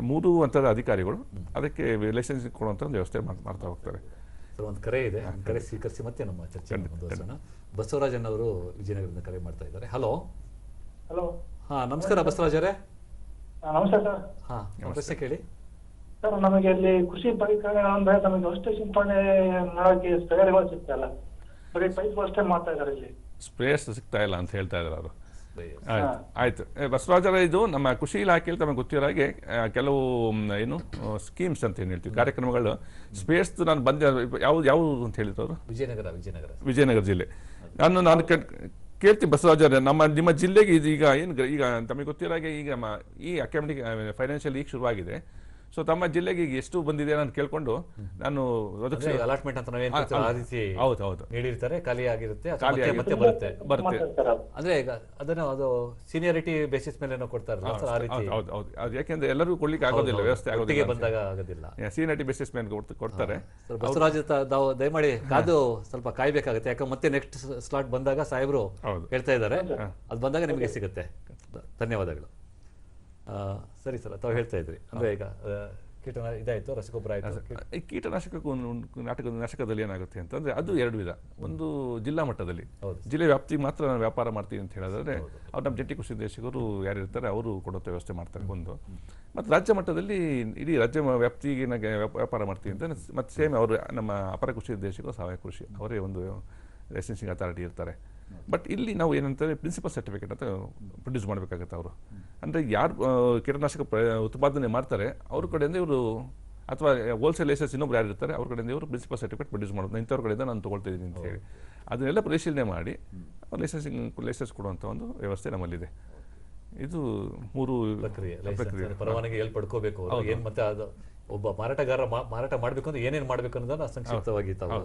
[SPEAKER 2] ಮೂರು ಹಂತದ ಅಧಿಕಾರಿಗಳು ಅದಕ್ಕೆ ಲೈಸೆನ್ಸ್ ಕೊಡುವಂಥ ಒಂದು ವ್ಯವಸ್ಥೆ ಮಾಡ್- ಮಾಡ್ತಾ ಹೋಗ್ತಾರೆ.
[SPEAKER 1] ಸರ್ ಒಂದು ಕರೆ ಇದೆ. ಕರೆ ಸ್ವೀಕರಿಸಿ ಮತ್ತೆ ನಮ್ಮ ಚರ್ಚೆ ಮುಂದುವರಿಸೋಣ. ಬಸವರಾಜನ್ ಅವರು ವಿಜಯನಗರದಿಂದ ಕರೆ ಮಾಡ್ತಾ ಇದ್ದಾರೆ. ಹಲೋ
[SPEAKER 3] ಹಲೋ
[SPEAKER 1] ಹಾ ನಮಸ್ಕಾರ ಬಸವರಾಜರೇ
[SPEAKER 3] ನಮಸ್ಕಾರ ಸರ್.
[SPEAKER 1] ಹಾ ಪ್ರಶ್ನೆ ಕೇಳಿ.
[SPEAKER 3] ಸರ್ ನಮಗೆ ಅಲ್ಲಿ ಕೃಷಿ ಪರಿಕರ ಅಂದ್ರೆ ನಮಗೆ ಅಷ್ಟೇ ಸಿಂಪಡಣೆ ಮಾಡೋಕೆ ಸ್ಪ್ರೇಯರ್ಗಳು ಸಿಗ್ತಲ್ಲ ಬರೀ ಪೈಪ್ ಅಷ್ಟೇ ಮಾಡ್ತಾ ಇದ್ದಾರೆ ಇಲ್ಲಿ.
[SPEAKER 2] ಸ್ಪ್ರೇಯರ್ಸ್ ಸಿಗ್ತಾ ಇಲ್ಲ ಅಂತ ಹೇಳ್ತಾ ಇದ್ದಾರೆ ಅವರು. ಆಯ್ತು. ಆಯ್ತು. ಬಸವರಾಜರ ಇದು ನಮ್ಮ ಕೃಷಿ ಇಲಾಖೆಯಲ್ಲಿ ತಮಗೆ ಗೊತ್ತಿರೋ ಹಾಗೆ ಕೆಲವು ಏನು ಸ್ಕೀಮ್ಸ್ ಅಂತ ಏನು ಹೇಳ್ತೀವಿ ಕಾರ್ಯಕ್ರಮಗಳು. ಸ್ಪೇಸ್ ನಾನು ಬಂದ ಯಾವ್ದು ಯಾವುದು ಅಂತ ಹೇಳಿದ್ರು ಅವರು?
[SPEAKER 1] ವಿಜಯನಗರ ವಿಜಯನಗರ.
[SPEAKER 2] ವಿಜಯನಗರ ಜಿಲ್ಲೆ. ನಾನು ನಾನು ಕೇ- ಕೇಳ್ತೀನಿ ಬಸವರಾಜರೇ ನಮ್ಮ ನಿಮ್ಮ ಜಿಲ್ಲೆಗೆ ಇದು ಈಗ ಏನು ಈಗ ತಮಗೆ ಗೊತ್ತಿರೋ ಹಾಗೆ ಈಗ ಮ- ಈ ಅಕಾಡೆಮಿಕ್ ಫೈನಾನ್ಷಿಯಲ್ ಈಗ ಶುರುವಾಗಿದೆ. ಸೊ ತಮ್ಮ ಜಿಲ್ಲೆಗೆ ಈಗ ಎಷ್ಟು ಬಂದಿದೆ ನಾನು ಕೇಳ್ಕೊಂಡು ನಾನು
[SPEAKER 1] ಅಲಾಟ್ಮೆಂಟ್ ಅಂತ
[SPEAKER 2] ಹೌದು ಹೌದು.
[SPEAKER 1] ನೀಡಿರ್ತಾರೆ ಖಾಲಿ ಆಗಿರುತ್ತೆ ಮತ್ತೆ ಬರುತ್ತೆ?
[SPEAKER 2] ಬರುತ್ತೆ.
[SPEAKER 1] ಅಂದ್ರೆ ಈಗ ಅದನ್ನ ಅದು ಸೀನಿಯರಿಟಿ ಬೇಸಿಸ್ ಮೇಲೆ ಕೊಡ್ತಾರೆ ಆ ರೀತಿ.
[SPEAKER 2] ಹೌದು ಹೌದು. ಅದು ಯಾಕೆಂದ್ರೆ ಎಲ್ಲರೂ ಕೊಡ್ಲಿಕ್ಕೆ ಆಗೋದಿಲ್ಲ ವ್ಯವಸ್ಥೆ ಆಗೋದಿಲ್ಲ
[SPEAKER 1] ಬಂದಾಗ ಆಗೋದಿಲ್ಲ.
[SPEAKER 2] ಸೀನಿಯರಿಟಿ ಬೇಸಿಸ್ ಮೇಲೆ ಕೊಡ್ತಾರೆ.
[SPEAKER 1] ಬಸವರಾಜ್ ತಾವು ದಯಮಾಡಿ ಕಾದು ಸ್ವಲ್ಪ ಕಾಯ್ಬೇಕಾಗುತ್ತೆ. ಯಾಕಂದ್ರೆ ಮತ್ತೆ ನೆಕ್ಸ್ಟ್ ಸ್ಲಾಟ್ ಬಂದಾಗ ಸಾಹೇಬರು ಹೇಳ್ತಾ ಇದ್ದಾರೆ. ಅದು ಬಂದಾಗ ನಿಮಗೆ ಸಿಗುತ್ತೆ. ಧನ್ಯವಾದಗಳು. ಸರಿ ಸರ್ ತಾವು ಹೇಳ್ತಾ ಇದ್ರಿ ಅಂದ್ರೆ ಈಗ ಕೀಟನ ಇದಾಯ್ತು ರಸಗೊಬ್ಬರ ಆಯ್ತು
[SPEAKER 2] ಕೀಟನಾಶಕಕ್ಕೂ ನಾಟಕ ನಾಶಕದಲ್ಲಿ ಏನಾಗುತ್ತೆ ಅಂತಂದ್ರೆ ಅದು ಎರಡು ವಿಧ ಒಂದು ಜಿಲ್ಲಾ ಮಟ್ಟದಲ್ಲಿ. ಜಿಲ್ಲೆ ವ್ಯಾಪ್ತಿಗೆ ಮಾತ್ರ ನಾನು ವ್ಯಾಪಾರ ಮಾಡ್ತೀನಿ ಅಂತ ಹೇಳಿದ್ರೆ ಅವ್ರು ನಮ್ಮ ಜಂಟಿ ಕೃಷಿ ನಿರ್ದೇಶಕರು ಯಾರು ಇರ್ತಾರೆ ಅವರು ಕೊಡುವಂಥ ವ್ಯವಸ್ಥೆ ಮಾಡ್ತಾರೆ ಒಂದು ಮತ್ತು ರಾಜ್ಯ ಮಟ್ಟದಲ್ಲಿ ಇಡೀ ರಾಜ್ಯ ವ್ಯಾಪ್ತಿಗೆ ನನಗೆ ವ್ಯಾಪ- ವ್ಯಾಪಾರ ಮಾಡ್ತೀನಿ ಅಂತ ಮತ್ತು ಸೇಮ್ ಅವರು ನಮ್ಮ ಅಪರ ಕೃಷಿ ನಿರ್ದೇಶಕರು ಸಾವಯವ ಕೃಷಿ ಅವರೇ ಒಂದು ಲೈಸೆನ್ಸಿಂಗ್ ಅಥಾರಿಟಿ ಇರ್ತಾರೆ ಬಟ್ ಇಲ್ಲಿ ನಾವು ಏನಂತಾರೆ ಪ್ರಿನ್ಸಿಪಲ್ ಸರ್ಟಿಫಿಕೇಟ್ ಅಂತ ಪ್ರೊಡ್ಯೂಸ್ ಮಾಡಬೇಕಾಗತ್ತೆ ಅವರು. ಅಂದರೆ ಯಾರು ಕೀಟನಾಶಕ ಉತ್ಪಾದನೆ ಮಾಡ್ತಾರೆ ಅವ್ರ ಕಡೆಯಿಂದ ಇವರು ಅಥವಾ ಹೋಲ್ಸೇಲ್ ಲೈಸೆನ್ಸ್ ಇನ್ನೊಬ್ರು ಯಾರು ಇರ್ತಾರೆ ಅವ್ರ ಕಡೆಯಿಂದ ಇವರು ಪ್ರಿನ್ಸಿಪಲ್ ಸರ್ಟಿಫಿಕೇಟ್ ಪ್ರೊಡ್ಯೂಸ್ ಮಾಡೋದು. ಇಂಥವ್ರ ಕಡೆಯಿಂದ ನಾನು ತೊಗೊಳ್ತಾ ಇದ್ದೀನಿ ಅಂತ ಹೇಳಿ. ಅದನ್ನೆಲ್ಲ ಪರಿಶೀಲನೆ ಮಾಡಿ ಲೈಸೆನ್ಸಿಂಗ್ ಲೈಸೆನ್ಸ್ ಕೊಡುವಂಥ ಒಂದು ವ್ಯವಸ್ಥೆ ನಮ್ಮಲ್ಲಿದೆ. ಇದು ಮೂರು
[SPEAKER 1] ಪ್ರಕ್ರಿಯೆ ಪರವಾನಗಿ ಎಲ್ಲಿ ಪಡ್ಕೋಬೇಕು ಏನು ಮತ್ತೆ ಅದು ಒಬ್ಬ ಮಾರಾಟಗಾರ ಮಾರಾಟ ಮಾಡಬೇಕು ಅಂದ್ರೆ ಏನೇನ್ ಮಾಡಬೇಕು ಅನ್ನೋದನ್ನ ಸಂಕ್ಷಿಪ್ತವಾಗಿ ತಾವು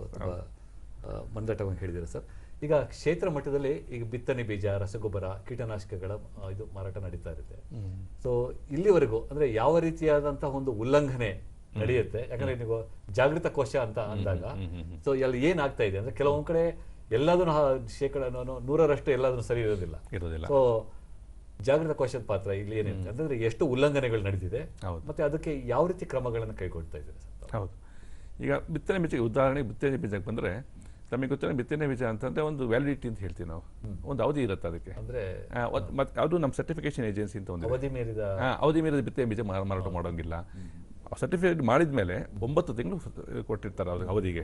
[SPEAKER 1] ಮಂದಟವಾಗಿ ಹೇಳಿದಿರ ಸರ್? ಈಗ ಕ್ಷೇತ್ರ ಮಟ್ಟದಲ್ಲಿ ಈಗ ಬಿತ್ತನೆ ಬೀಜ ರಸಗೊಬ್ಬರ ಕೀಟನಾಶಕಗಳ ಇದು ಮಾರಾಟ ನಡೀತಾ ಇರುತ್ತೆ. ಸೊ ಇಲ್ಲಿವರೆಗೂ ಅಂದ್ರೆ ಯಾವ ರೀತಿಯಾದಂತಹ ಒಂದು ಉಲ್ಲಂಘನೆ ನಡೆಯುತ್ತೆ ಯಾಕಂದ್ರೆ ನೀವು ಜಾಗೃತ ಕೋಶ ಅಂತ ಅಂದಾಗ ಸೊ ಅಲ್ಲಿ ಏನಾಗ್ತಾ ಇದೆ ಅಂದ್ರೆ ಕೆಲವೊಂದ್ ಕಡೆ ಎಲ್ಲದನ್ನು ಶೇಕಡ ನೂರರಷ್ಟು ಎಲ್ಲದನ್ನು ಸರಿ ಇರೋದಿಲ್ಲ.
[SPEAKER 2] ಇರೋದಿಲ್ಲ.
[SPEAKER 1] ಸೊ ಜಾಗೃತ ಕೋಶದ ಪಾತ್ರ ಇಲ್ಲಿ ಏನಿರುತ್ತೆ ಅಂತಂದ್ರೆ ಎಷ್ಟು ಉಲ್ಲಂಘನೆಗಳು ನಡೆದಿದೆ
[SPEAKER 2] ಹೌದು.
[SPEAKER 1] ಮತ್ತೆ ಅದಕ್ಕೆ ಯಾವ ರೀತಿ ಕ್ರಮಗಳನ್ನು ಕೈಗೊಳ್ತಾ ಇದ್ದಾರೆ
[SPEAKER 2] ಹೌದು. ಈಗ ಬಿತ್ತನೆ ಬೀಜಕ್ಕೆ ಉದಾಹರಣೆಗೆ ಬಿತ್ತನೆ ಬೀಜಕ್ಕೆ ಬಂದರೆ ತಮಗೆ ಗೊತ್ತಿರೋ ಬಿತ್ತನೆ ಬೀಜ ಅಂತಂದರೆ ಒಂದು ವ್ಯಾಲಿಡಿಟಿ ಅಂತ ಹೇಳ್ತೀವಿ ನಾವು. ಒಂದು ಅವಧಿ ಇರುತ್ತೆ ಅದಕ್ಕೆ.
[SPEAKER 1] ಅಂದ್ರೆ
[SPEAKER 2] ಮತ್ತು ಅದು ನಮ್ಮ ಸರ್ಟಿಫಿಕೇಶನ್ ಏಜೆನ್ಸಿ ಅಂತ ಒಂದು
[SPEAKER 1] ಅವಧಿ ಮೀರಿದ
[SPEAKER 2] ಅವಧಿ ಮೀರಿದ ಬಿತ್ತನೆ ಬೀಜ ಮಾರಾಟ ಮಾಡೋಂಗಿಲ್ಲ. ಸರ್ಟಿಫಿಕೇಟ್ ಮಾಡಿದ ಮೇಲೆ ಒಂಬತ್ತು ತಿಂಗಳು ಕೊಟ್ಟಿರ್ತಾರೆ ಅವ್ರಿಗೆ ಅವಧಿಗೆ.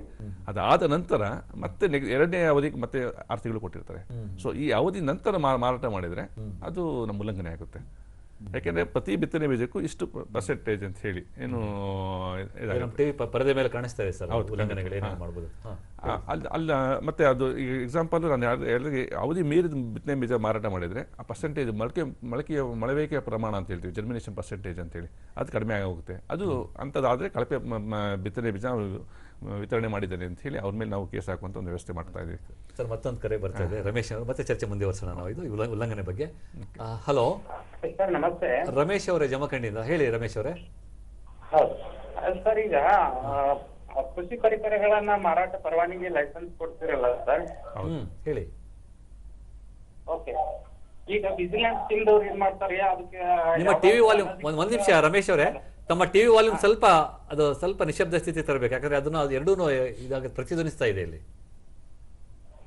[SPEAKER 2] ಅದಾದ ನಂತರ ಮತ್ತೆ ಎರಡನೇ ಅವಧಿಗೆ ಮತ್ತೆ ಆರು ತಿಂಗಳು ಕೊಟ್ಟಿರ್ತಾರೆ. ಸೊ ಈ ಅವಧಿ ನಂತರ ಮಾರಾಟ ಮಾಡಿದರೆ ಅದು ನಮ್ಮ ಉಲ್ಲಂಘನೆ ಆಗುತ್ತೆ. ಯಾಕೆಂದರೆ ಪ್ರತಿ ಬಿತ್ತನೆ ಬೀಜಕ್ಕೂ ಇಷ್ಟು ಪರ್ಸೆಂಟೇಜ್ ಅಂತ ಹೇಳಿ. ಏನು.
[SPEAKER 1] ಟಿವಿ ಪರದೆ ಮೇಲೆ ಕಾಣಿಸ್ತಾ ಇದೆ ಸರ್ ಉಲ್ಲಂಘನೆಗಳು ಮಾಡ್ಬೋದು.
[SPEAKER 2] ಅಲ್ಲ ಅಲ್ಲ ಮತ್ತೆ ಅದು ಈಗ ಎಕ್ಸಾಂಪಲ್ ನಾನು ಯಾರು- ಎಲ್ಲರಿಗೆ ಅವಧಿ ಮೀರಿದ ಬಿತ್ತನೆ ಬೀಜ ಮಾರಾಟ ಮಾಡಿದರೆ ಆ ಪರ್ಸೆಂಟೇಜ್ ಮೊಳಕೆ ಮೊಳಕೆಯ ಮೊಳವೇಕೆಯ ಪ್ರಮಾಣ ಅಂತ ಹೇಳ್ತೀವಿ ಜರ್ಮಿನೇಷನ್ ಪರ್ಸೆಂಟೇಜ್ ಅಂತೇಳಿ ಅದು ಕಡಿಮೆ ಆಗೋಗುತ್ತೆ. ಅದು ಅಂಥದ್ದಾದರೆ ಕಳಪೆ ಬಿತ್ತನೆ ಬೀಜ ವಿತರಣೆ ಮಾಡಿದ್ದಾರೆ ಅಂತ ಹೇಳಿ ಅವ್ರ ಮೇಲೆ ನಾವು ಕೇಸ್ ಹಾಕುವಂತ ಒಂದು ವ್ಯವಸ್ಥೆ ಮಾಡ್ತಾ ಇದ್ದೀವಿ
[SPEAKER 1] ಸರ್ ಮತ್ತೊಂದು ಕರೆ ಬರ್ತಾ ಇದೆ. ರಮೇಶ್ ಅವರು ಮತ್ತೆ ಚರ್ಚೆ ಮುಂದುವರ್ಸೋಣ ನಾವು. ಇದು ಉಲ್ಲ- ಉಲ್ಲಂಘನೆ ಬಗ್ಗೆ. ಹಲೋ.
[SPEAKER 3] ಸರ್ ನಮಸ್ತೆ.
[SPEAKER 1] ರಮೇಶ್ ಅವರೇ ಜಮಖಂಡಿಯಿಂದ ಹೇಳಿ ರಮೇಶ್ ಅವರೇ.
[SPEAKER 3] ಹೌದು. ಸರ್ ಈಗ ಆ, ಕೃಷಿ ಪರಿಕರಗಳನ್ನ ಮಾರಾಟ ಪರವಾನಗಿ ಲೈಸೆನ್ಸ್ ಕೊಡ್ತಿರಲ್ಲ ಸರ್?
[SPEAKER 1] ಹ್ಮ್ ಹೇಳಿ.
[SPEAKER 3] ಓಕೆ. ಈಗ ವಿಜಿಲೆನ್ಸ್ ತಿಂದವ್ರು ಏನ್ ಮಾಡ್ತಾರೆ? ಅದಕ್ಕೆ
[SPEAKER 1] ನಿಮ್ಮ ಟಿವಿ ವಾಲ್ಯೂಮ್ ಒಂದ್ ನಿಮಿಷ ರಮೇಶ್ ಅವರೇ. ತಮ್ಮ ಟಿವಿ ವಾಲ್ಯೂಮ್ ಸ್ವಲ್ಪ ಅದು ಸ್ವಲ್ಪ ನಿಶಬ್ದ ಸ್ಥಿತಿ ತರಬೇಕು. ಯಾಕಂದ್ರೆ ಅದನ್ನು ಅದು ಎರಡೂ ಇದಾಗ ಪ್ರತಿಧ್ವನಿಸ್ತಾ ಇದೆ ಇಲ್ಲಿ.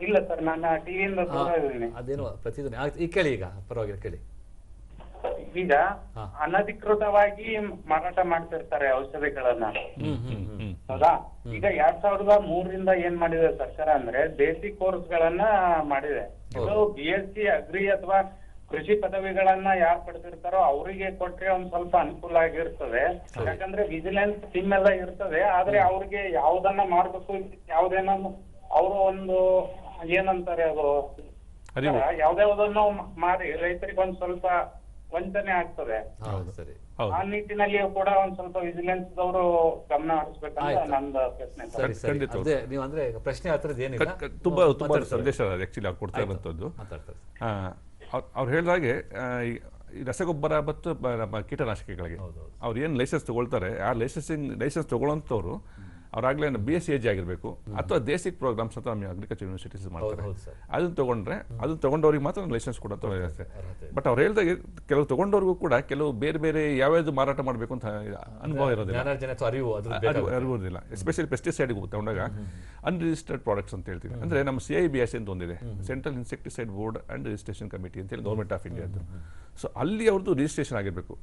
[SPEAKER 3] ಇಲ್ಲ ಸರ್ ನಾನು ಟಿವಿಯಿಂದ
[SPEAKER 1] ಅದೇನು ಪ್ರತಿಧ್ವನಿ. ಈಗ ಕೇಳಿ ಈಗ ಪರವಾಗಿಲ್ಲ ಕೇಳಿ.
[SPEAKER 3] ಈಗ. ಅನಧಿಕೃತವಾಗಿ ಮಾರಾಟ ಮಾಡ್ತಿರ್ತಾರೆ ಔಷಧಿಗಳನ್ನ. ಹೌದಾ? ಈಗ ಎರಡ್ ಸಾವಿರದ ಮೂರರಿಂದ ಏನ್ ಮಾಡಿದೆ ಸರ್ಕಾರ ಅಂದ್ರೆ ಬೇಸಿಕ್ ಕೋರ್ಸ್ ಗಳನ್ನ ಮಾಡಿದೆ ಬಿ ಎಸ್ ಸಿ ಅಗ್ರಿ ಅಥವಾ ಕೃಷಿ ಪದವಿಗಳನ್ನ ಯಾರು ಪಡೆದಿರ್ತಾರೋ ಅವರಿಗೆ ಕೊಟ್ರೆ ಒಂದ್ ಸ್ವಲ್ಪ ಅನುಕೂಲ ಆಗಿರ್ತದೆ. ಯಾಕಂದ್ರೆ ವಿಜಿಲೆನ್ಸ್ ಟೀಮ್ ಎಲ್ಲ ಇರ್ತದೆ. ಆದ್ರೆ ಅವ್ರಿಗೆ ಯಾವ್ದನ್ನ ಮಾಡ್ಬೇಕು ಯಾವ್ದೇನೋ ಅವರು ಒಂದು ಏನಂತಾರೆ ಅದು?
[SPEAKER 2] ಯಾವ್ದೇ
[SPEAKER 3] ಯಾವ್ದಾವ್ದನ್ನು ಮಾಡಿ ರೈತರಿಗೆ ಒಂದ್ ಸ್ವಲ್ಪ ವಂಚನೆ ಆಗ್ತದೆ.
[SPEAKER 1] ಹಾ, ಸರಿ.
[SPEAKER 2] ಹೌದು.
[SPEAKER 3] ಆ ನಿಟ್ಟಿನಲ್ಲಿಯೂ ಕೂಡ ಒಂದ್ ಸ್ವಲ್ಪ ವಿಜಿಲೆನ್ಸ್ ಅವರು ಗಮನ ಹರಿಸ್ಬೇಕಂತ. ನಂದು ಪ್ರಶ್ನೆ.
[SPEAKER 1] ಅದೇ ನೀವು ಅಂದ್ರೆ ಪ್ರಶ್ನೆ ಹತ್ರದ ಏನಿಲ್ಲ?
[SPEAKER 2] ತುಂಬಾ ತುಂಬಾ. ಸಂದೇಶ ಆಕ್ಚುಲಿ ಅವ್ರು ಕೊಡ್ತಾ ಇರುವಂತದ್ದು
[SPEAKER 1] ಮಾತಾಡ್ತಾರೆ
[SPEAKER 2] ಅವ್ರು ಹೇಳಿದಾಗೆ ಈ ರಸಗೊಬ್ಬರ ಮತ್ತು ಬ- ನಮ್ಮ ಕೀಟನಾಶಕಗಳಿಗೆ. ಅವ್ರು ಏನು ಲೈಸೆನ್ಸ್ ತಗೊಳ್ತಾರೆ ಆ ಲೈಸೆನ್ಸಿಂಗ್ ಲೈಸೆನ್ಸ್ ತಗೊಳ್ಳೋಂಥವ್ರು ಅವ್ರಾಗಲೇ ಬಿ ಎಸ್ ಸಿ ಎಜ್ ಆಗಿರಬೇಕು ಅಥವಾ ದೇಸಿಕ್ ಪ್ರೋಗ್ರಾಮ್ಸ್ ಅಂತ ನಮ್ಮ ಅಗ್ರಿಕಲ್ಚರ್ ಯೂನಿವರ್ಸಿಟೀಸ್ ಮಾಡ್ತಾರೆ. ಅದನ್ನ ತಗೊಂಡ್ರೆ ಅದನ್ನ ತಗೊಂಡವ್ರಿಗೆ ಮಾತ್ರ ಲೈಸೆನ್ಸ್ ಕೊಡೋ
[SPEAKER 1] ಅರ್ಹತೆ
[SPEAKER 2] ಬಟ್ ಅವ್ರು ಹೇಳ್ದಾಗ ಕೆಲವು ತಗೊಂಡವ್ರಿಗೂ ಕೂಡ ಕೆಲವು ಬೇರೆ ಬೇರೆ ಯಾವ್ಯಾವ್ದು ಮಾರಾಟ ಮಾಡಬೇಕು ಅಂತ ಅನುಭವ ಇರೋದಿಲ್ಲ.
[SPEAKER 1] ಅಥವಾ
[SPEAKER 2] ಅರಿವುದಿಲ್ಲ ಎಸ್ಪೆಷಲಿ ಪೆಸ್ಟಿಸೈಡ್ ತಗೊಂಡಾಗ ಅನ್ರಿಜಿಸ್ಟರ್ಡ್ ಪ್ರಾಡಕ್ಟ್ಸ್ ಅಂತ ಹೇಳ್ತೀವಿ. ಅಂದ್ರೆ ನಮ್ಮ ಸಿ ಐ ಬಿ ಎಸ್ ಅಂತ ಒಂದಿದೆ. Central insecticide board and registration committee ಅಂತ ಹೇಳಿ ಗೌರ್ಮೆಂಟ್ ಆಫ್ ಇಂಡಿಯಾ ಸೊ ಅಲ್ಲಿ ಅವ್ರದ್ದು ರಿಜಿಸ್ಟ್ರೇಷನ್ ಆಗಿರಬೇಕು.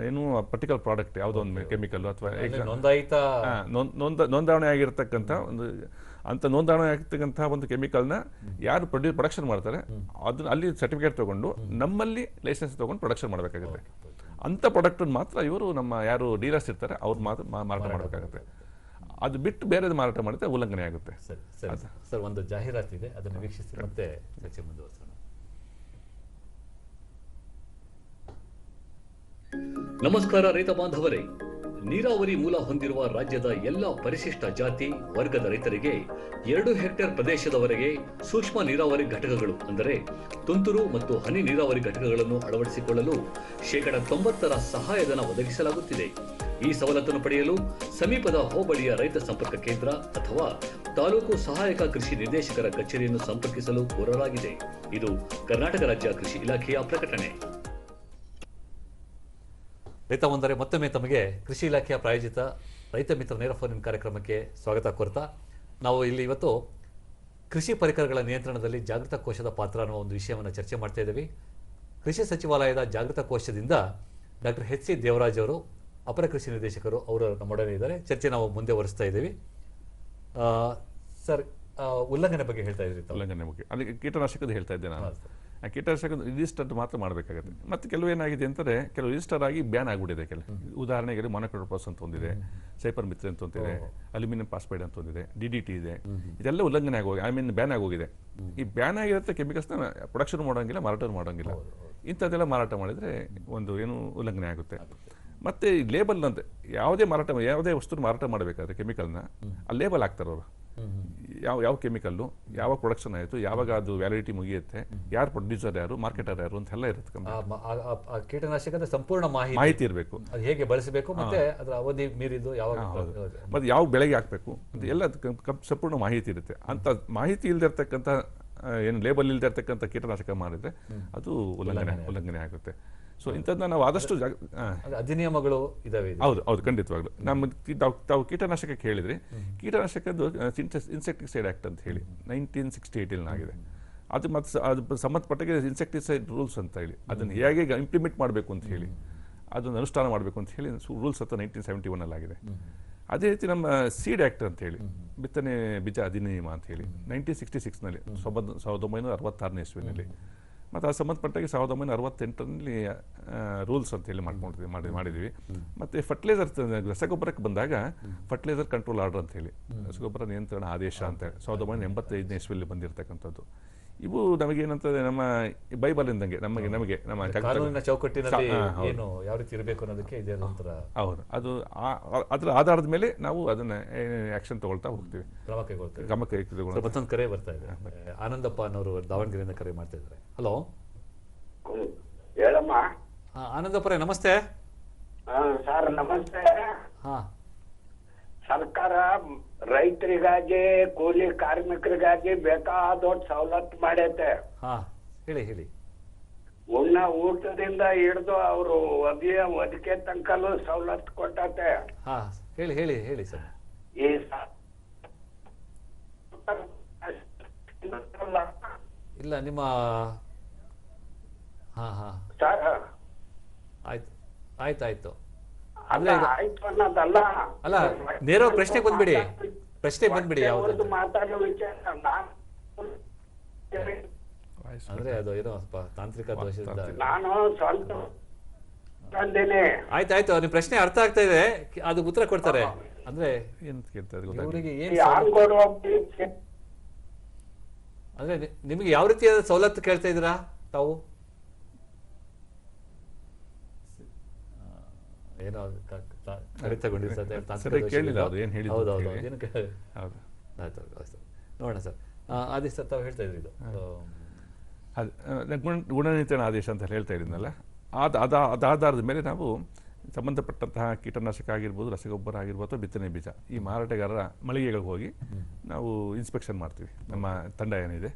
[SPEAKER 2] ಏನು ಪರ್ಟಿಕ್ಯುಲರ್ ಪ್ರಾಡಕ್ಟ್ ಯಾವುದೋ ಒಂದು ಕೆಮಿಕಲ್ ಅಥವಾ
[SPEAKER 1] ನೋಂದಾಯಿತ
[SPEAKER 2] ನೋಂದಾವಣೆ ನೋಂದ್- ನೋಂದ ನೋಂದಣಿ ಆಗಿರ್ತಕ್ಕಂಥ ಒಂದು ಅಂತ ನೋಂದಾವಣೆ ಆಗಿರ್ತಕ್ಕಂಥ ಒಂದು ಕೆಮಿಕಲ್ನ ಯಾರು ಪ್ರೊಡ್ಯೂ ಪ್ರೊಡಕ್ಷನ್ ಮಾಡ್ತಾರೆ ಅದನ್ನ ಅಲ್ಲಿ ಸರ್ಟಿಫಿಕೇಟ್ ತಗೊಂಡು ನಮ್ಮಲ್ಲಿ ಲೈಸೆನ್ಸ್ ತಗೊಂಡು ಪ್ರೊಡಕ್ಷನ್ ಮಾಡಬೇಕಾಗುತ್ತೆ. ಅಂಥ ಪ್ರಾಡಕ್ಟನ್ನು ಮಾತ್ರ ಇವರು ನಮ್ಮ ಯಾರು ಡೀಲರ್ಸ್ ಇರ್ತಾರೆ ಅವ್ರು ಮಾತ್ರ ಮಾರಾಟ ಮಾಡಬೇಕಾಗುತ್ತೆ. ಅದು ಬಿಟ್ಟು ಬೇರೆದು ಮಾರಾಟ ಮಾಡಿದ್ರೆ ಉಲ್ಲಂಘನೆ ಆಗುತ್ತೆ.
[SPEAKER 1] ಸರಿ ಸರಿ. ಸರ್ ಒಂದು ಜಾಹೀರಾತು ಇದೆ ಅದನ್ನು ವೀಕ್ಷಿಸಿ ಮತ್ತೆ ಚರ್ಚೆ ಮುಂದುವರಿಸೋಣ. ನಮಸ್ಕಾರ ರೈತ ಬಾಂಧವರೇ. ನೀರಾವರಿ ಮೂಲ ಹೊಂದಿರುವ ರಾಜ್ಯದ ಎಲ್ಲ ಪರಿಶಿಷ್ಟ ಜಾತಿ, ವರ್ಗದ ರೈತರಿಗೆ ಎರಡು ಹೆಕ್ಟೇರ್ ಪ್ರದೇಶದವರೆಗೆ ಸೂಕ್ಷ್ಮ ನೀರಾವರಿ ಘಟಕಗಳು ಅಂದರೆ ತುಂತುರು ಮತ್ತು ಹನಿ ನೀರಾವರಿ ಘಟಕಗಳನ್ನು ಅಳವಡಿಸಿಕೊಳ್ಳಲು ಶೇಕಡ ತೊಂಬತ್ತರ ಸಹಾಯಧನ ಒದಗಿಸಲಾಗುತ್ತಿದೆ. ಈ ಸವಲತ್ತನ್ನು ಪಡೆಯಲು ಸಮೀಪದ ಹೋಬಳಿಯ ರೈತ ಸಂಪರ್ಕ ಕೇಂದ್ರ ಅಥವಾ ತಾಲೂಕು ಸಹಾಯಕ ಕೃಷಿ ನಿರ್ದೇಶಕರ ಕಚೇರಿಯನ್ನು ಸಂಪರ್ಕಿಸಲು ಕೋರಲಾಗಿದೆ. ಇದು ಕರ್ನಾಟಕ ರಾಜ್ಯ ಕೃಷಿ ಇಲಾಖೆಯ ಪ್ರಕಟಣೆ. ರೈತ ಒಂದರೆ ಮತ್ತೊಮ್ಮೆ ತಮಗೆ ಕೃಷಿ ಇಲಾಖೆಯ ಪ್ರಾಯೋಜಿತ ರೈತ ಮಿತ್ರ ನೇರ ಫೋನ್ ಕಾರ್ಯಕ್ರಮಕ್ಕೆ ಸ್ವಾಗತ ಕೋರ್ತಾ. ನಾವು ಇಲ್ಲಿ ಇವತ್ತು ಕೃಷಿ ಪರಿಕರಗಳ ನಿಯಂತ್ರಣದಲ್ಲಿ ಜಾಗೃತ ಕೋಶದ ಪಾತ್ರ ಅನ್ನೋ ಒಂದು ವಿಷಯವನ್ನು ಚರ್ಚೆ ಮಾಡ್ತಾ ಇದ್ದೀವಿ. ಕೃಷಿ ಸಚಿವಾಲಯದ ಜಾಗೃತ ಕೋಶದಿಂದ ಡಾಕ್ಟರ್ ಎಚ್ ಸಿ ದೇವರಾಜ್ ಅವರು ಅಪರ ಕೃಷಿ ನಿರ್ದೇಶಕರು ಅವರು ನಮ್ಮೊಡನೆ ಇದ್ದಾರೆ. ಚರ್ಚೆ ನಾವು ಮುಂದೆ ವರಿಸ್ತಾ ಇದ್ದೀವಿ ಸರ್ ಉಲ್ಲಂಘನೆ ಬಗ್ಗೆ ಹೇಳ್ತಾ ಇದ್ದೀವಿ
[SPEAKER 2] ಉಲ್ಲಂಘನೆ ಬಗ್ಗೆ. ಅಲ್ಲಿ ಕೀಟನಾಶಕದ ಹೇಳ್ತಾ ಇದ್ದೆ ನಾನು. ಆ ಕೀಟನಾಶಕದ ರಿಜಿಸ್ಟರ್ ಮಾತ್ರ ಮಾಡಬೇಕಾಗುತ್ತೆ. ಮತ್ತೆ ಕೆಲವು ಏನಾಗಿದೆ ಅಂತಾರೆ ಕೆಲವು ರಿಜಿಸ್ಟರ್ ಆಗಿ ಬ್ಯಾನ್ ಆಗಿಬಿಟ್ಟಿದೆ ಕೆಲವು ಉದಾಹರಣೆಗೆ ಮೊನೊಕ್ರೋಪಸ್ ಅಂತ ಒಂದಿದೆ ಸೈಪರ್ ಮಿತ್ರ ಅಂತ ಒಂದಿದೆ ಅಲ್ಯೂಮಿನಿಯಂ ಪಾಸ್ಪೈಡ್ ಅಂತ ಒಂದಿದೆ ಡಿ ಡಿ ಟಿ ಇದೆ. ಇದೆಲ್ಲ ಉಲ್ಲಂಘನೆ ಆಗೋಗಿ ಐ ಮೀನ್ ಬ್ಯಾನ್ ಆಗೋಗಿದೆ. ಈ ಬ್ಯಾನ್ ಆಗಿರುತ್ತೆ ಕೆಮಿಕಲ್ಸ್ನ ಪ್ರೊಡಕ್ಷನ್ ಮಾಡೋಂಗಿಲ್ಲ ಮಾರಾಟ ಮಾಡೋಂಗಿಲ್ಲ. ಇಂಥದ್ದೆಲ್ಲ ಮಾರಾಟ ಮಾಡಿದ್ರೆ ಒಂದು ಏನು ಉಲ್ಲಂಘನೆ ಆಗುತ್ತೆ. ಮತ್ತೆ ಈ ಲೇಬಲ್ ಅಂತ ಯಾವುದೇ ಮಾರಾಟ ಯಾವುದೇ ವಸ್ತು ಮಾರಾಟ ಮಾಡಬೇಕಾದ್ರೆ ಕೆಮಿಕಲ್ನ ಆ ಲೇಬಲ್ ಹಾಕ್ತಾರೆ ಅವರು ಯಾವ ಯಾವ ಕೆಮಿಕಲ್ಲು ಯಾವಾಗ ಪ್ರೊಡಕ್ಷನ್ ಆಯಿತು ಯಾವಾಗ ಅದು ವ್ಯಾಲಿಡಿಟಿ ಮುಗಿಯುತ್ತೆ ಯಾರು ಪ್ರೊಡ್ಯೂಸರ್ ಯಾರು ಮಾರ್ಕೆಟರ್ ಯಾರು ಅಂತೆಲ್ಲ ಇರುತ್ತೆ
[SPEAKER 1] ಕೀಟನಾಶಕದ ಸಂಪೂರ್ಣ ಮಾಹಿತಿ.
[SPEAKER 2] ಮಾಹಿತಿ ಇರಬೇಕು.
[SPEAKER 1] ಅದು ಹೇಗೆ ಬಳಸಬೇಕು ಮತ್ತೆ ಅದರ ಅವಧಿ ಮೀರಿದ್ದು ಯಾವಾಗ
[SPEAKER 2] ಮತ್ತೆ ಯಾವ ಬೆಳೆಗೆ ಹಾಕಬೇಕು ಎಲ್ಲ ಸಂಪೂರ್ಣ ಮಾಹಿತಿ ಇರುತ್ತೆ. ಅಂತ ಮಾಹಿತಿ ಇಲ್ದಿರ್ತಕ್ಕಂಥ ಏನು ಲೇಬಲ್ ಇಲ್ದಿರ್ತಕ್ಕಂಥ ಕೀಟನಾಶಕ ಮಾಡಿದ್ರೆ ಅದು ಉಲ್ಲಂಘನೆ ಉಲ್ಲಂಘನೆ ಆಗುತ್ತೆ. ಸೊ ಇಂಥದ್ದನ್ನ ನಾವು ಆದಷ್ಟು ಜಾಗ
[SPEAKER 1] ಅಧಿನಿಯಮಗಳು ಇದಾವೆ ಇದು.
[SPEAKER 2] ಹೌದು ಹೌದು ಖಂಡಿತವಾಗ್ಲು. ನಮ್ಮ ತಾವು ಕೀಟನಾಶಕಕ್ಕೆ ಹೇಳಿದ್ರಿ ಕೀಟನಾಶಕದ್ದು ಇನ್ಸೆಕ್ಟಿಸೈಡ್ ಆಕ್ಟ್ ಅಂತ ಹೇಳಿ ನೈನ್ಟೀನ್ ಸಿಕ್ಸ್ಟಿ ಏಯ್ಟಲ್ಲಿ ಆಗಿದೆ. ಅದು ಮತ್ತು ಅದು ಸಂಬಂಧಪಟ್ಟಾಗೆ ಇನ್ಸೆಕ್ಟಿಸೈಡ್ ರೂಲ್ಸ್ ಅಂತ ಹೇಳಿ ಅದನ್ನು ಹೇಗೆ ಇಂಪ್ಲಿಮೆಂಟ್ ಮಾಡಬೇಕು ಅಂತ ಹೇಳಿ ಅದನ್ನು ಅನುಷ್ಠಾನ ಮಾಡಬೇಕು ಅಂತ ಹೇಳಿ ರೂಲ್ಸ್ ಅಥವಾ ನೈನ್ಟೀನ್ ಸೆವೆಂಟಿ ಒನ್ನಲ್ಲಿ ಆಗಿದೆ. ಅದೇ ರೀತಿ ನಮ್ಮ ಸೀಡ್ ಆಕ್ಟ್ ಅಂತ ಹೇಳಿ ಬಿತ್ತನೆ ಬೀಜ ಅಧಿನಿಯಮ ಅಂತ ಹೇಳಿ ನೈನ್ಟೀನ್ ಸಿಕ್ಸ್ಟಿ ಸಿಕ್ಸ್ನಲ್ಲಿ ಸಾವಿರದ ಸಾವಿರದ ಒಂಬೈನೂರ ಅರವತ್ತಾರನೇ ಇಸ್ವಿನಲ್ಲಿ ಮತ್ತು ಆ ಸಂಬಂಧಪಟ್ಟಾಗಿ ಸಾವಿರದ ಒಂಬೈನೂರ ಅರವತ್ತೆಂಟರಲ್ಲಿ ರೂಲ್ಸ್ ಅಂತ ಹೇಳಿ ಮಾಡ್ಕೊಂಡಿದ್ವಿ ಮಾಡಿ ಮಾಡಿದ್ವಿ. ಮತ್ತು ಫರ್ಟಿಲೈಸರ್ ರಸಗೊಬ್ಬರಕ್ಕೆ ಬಂದಾಗ ಫರ್ಟಿಲೈಸರ್ ಕಂಟ್ರೋಲ್ ಆರ್ಡರ್ ಅಂತ ಹೇಳಿ. ರಸಗೊಬ್ಬರ ನಿಯಂತ್ರಣ ಆದೇಶ ಅಂತ ಹೇಳಿ. ಸಾವಿರದ ಒಂಬೈನೂರ ಎಂಬತ್ತೈದನೇ ಇಸ್ವಿಯಲ್ಲಿ ಬಂದಿರತಕ್ಕಂಥದ್ದು. ಇವು ನಮಗೇನಂತಂದ್ರೆ ನಮ್ಮ ಬೈಬಲ್ ಇಂದಂಗೆ ನಮಗೆ ನಮಗೆ ನಮ್ಮ
[SPEAKER 1] ಕಾನೂನಿನ ಚೌಕಟ್ಟಿನಲ್ಲಿ. ಏನು ಯಾವ ರೀತಿ ಇರಬೇಕು ಅನ್ನೋದಕ್ಕೆ ಇದೆ ನಂತರ
[SPEAKER 2] ಹೌದು. ಅದು ಅದರ ಆಧಾರದ ಮೇಲೆ ನಾವು ಅದನ್ನ ಆಕ್ಷನ್ ತಗೊಳ್ತಾ ಹೋಗ್ತೀವಿ.
[SPEAKER 1] ಕ್ರಮ ಕೈಗೊಳ್ತೇವೆ.
[SPEAKER 2] ಕ್ರಮ ಕೈ
[SPEAKER 1] ಸರ್, ಮತ್ತೊಂದು ಕರೆ ಬರ್ತಾ ಇದೆ. ಆನಂದಪ್ಪ ಅನ್ನೋರು ದಾವಣಗೆರೆಯಿಂದ ಕರೆ ಮಾಡ್ತಾ ಇದ್ದಾರೆ. ಹಲೋ.
[SPEAKER 3] ಹೇಳಮ್ಮ.
[SPEAKER 1] ಆನಂದಪ್ಪರೇ ನಮಸ್ತೆ.
[SPEAKER 3] ಸರ್ ನಮಸ್ತೆ.
[SPEAKER 1] ಹಾ.
[SPEAKER 3] ಸರ್ಕಾರ ರೈತರಿಗಾಗಿ ಕೂಲಿ ಕಾರ್ಮಿಕರಿಗಾಗಿ ಬೇಕಾದೊಟ್ಟು ಸವಲತ್ತು ಮಾಡೈತೆ.
[SPEAKER 1] ಹಾ ಹೇಳಿ ಹೇಳಿ.
[SPEAKER 3] ಉಣ್ಣ ಊಟದಿಂದ ಹಿಡಿದು ಅವರು ಒದಿಯ ಒದಕೆ ತನಕಲೂ ಸವಲತ್ತು ಕೊಟ್ಟತೆ.
[SPEAKER 1] ಹಾ ಹೇಳಿ ಹೇಳಿ ಹೇಳಿ ಸರ್.
[SPEAKER 3] ಈ
[SPEAKER 1] ಇಲ್ಲ ನಿಮ್ಮ ಹಾ ಹಾ.
[SPEAKER 3] ಸರ್.
[SPEAKER 1] ಆಯ್ತು ಆಯ್ತು ಆಯ್ತು.
[SPEAKER 3] ಅಲ್ಲ
[SPEAKER 1] ಅಲ್ಲ ನೇರ ಪ್ರಶ್ನೆ ಬಂದ್ಬಿಡಿ. ಪ್ರಶ್ನೆ ಬಂದ್ಬಿಡಿ ಯಾವ್ದು
[SPEAKER 3] ಅವ್ರದ್ದು ಮಾತಾಡೋ ವಿಚಾರ
[SPEAKER 1] ಅಂದ್ರೆ ಅದು ಏನೋ ಸ್ವಲ್ಪ ತಾಂತ್ರಿಕ ದೋಷದಿಂದ
[SPEAKER 3] ನಾನು ಸ್ವಲ್ಪ ತಂದೇನೆ
[SPEAKER 1] ಆಯ್ತು ಆಯ್ತು. ನಿಮ್ ಪ್ರಶ್ನೆ ಅರ್ಥ ಆಗ್ತಾ ಇದೆ. ಅದು ಉತ್ತರ ಕೊಡ್ತಾರೆ. ಅಂದ್ರೆ ಅಂದ್ರೆ ನಿಮ್ಗೆ ನಿಮಗೆ ಯಾವ ರೀತಿಯಾದ ಸವಲತ್ತು ಕೇಳ್ತಾ ಇದ್ದೀರಾ ತಾವು? ಏನೋ ಕ- ಕ- ಕಡಿತಗೊಂಡಿರ್ತದೆ ತಾಂತ್ರಿಕ
[SPEAKER 2] ಸರಿಯಾಗಿ
[SPEAKER 1] ದೋಷದಿಂದ.
[SPEAKER 2] ಕೇಳಿಲ್ಲ ಅದು ಏನ್ ಹೇಳಿದ್ದು
[SPEAKER 1] ಹೌದು ಹೌದು
[SPEAKER 2] ಹೇಳಿ. ಹೌದು.
[SPEAKER 1] ಆಯ್ತು ಆಯ್ತು, ಆಯ್ತು. ನೋಡೋಣ ಸರ್. ಅದೇ ಸರ್ ತಾವು ಹೇಳ್ತಾ ಇದ್ರಿ ಇದು.
[SPEAKER 2] ಅದು ಆ, ಗುಣ ಗುಣನಿಯಂತ್ರಣ ಆದೇಶ ಅಂತ ಹೇಳ್ತಾ ಇದ್ದೀನಲ್ಲ ಅದು ಅದ ಅದಾಧಾರದ ಮೇಲೆ ನಾವು ಸಂಬಂಧಪಟ್ಟಂತಹ ಕೀಟನಾಶಕ ಆಗಿರ್ಬೋದು ರಸಗೊಬ್ಬರ ಆಗಿರ್ಬೋದು ಅಥವಾ ಬಿತ್ತನೆ ಬೀಜ ಈ ಮಾರಾಟಗಾರರ ಮಳಿಗೆಗಳಿಗೆ ಹೋಗಿ ನಾವು ಇನ್ಸ್ಪೆಕ್ಷನ್ ಮಾಡ್ತೀವಿ. ನಮ್ಮ ತಂಡ ಏನಿದೆ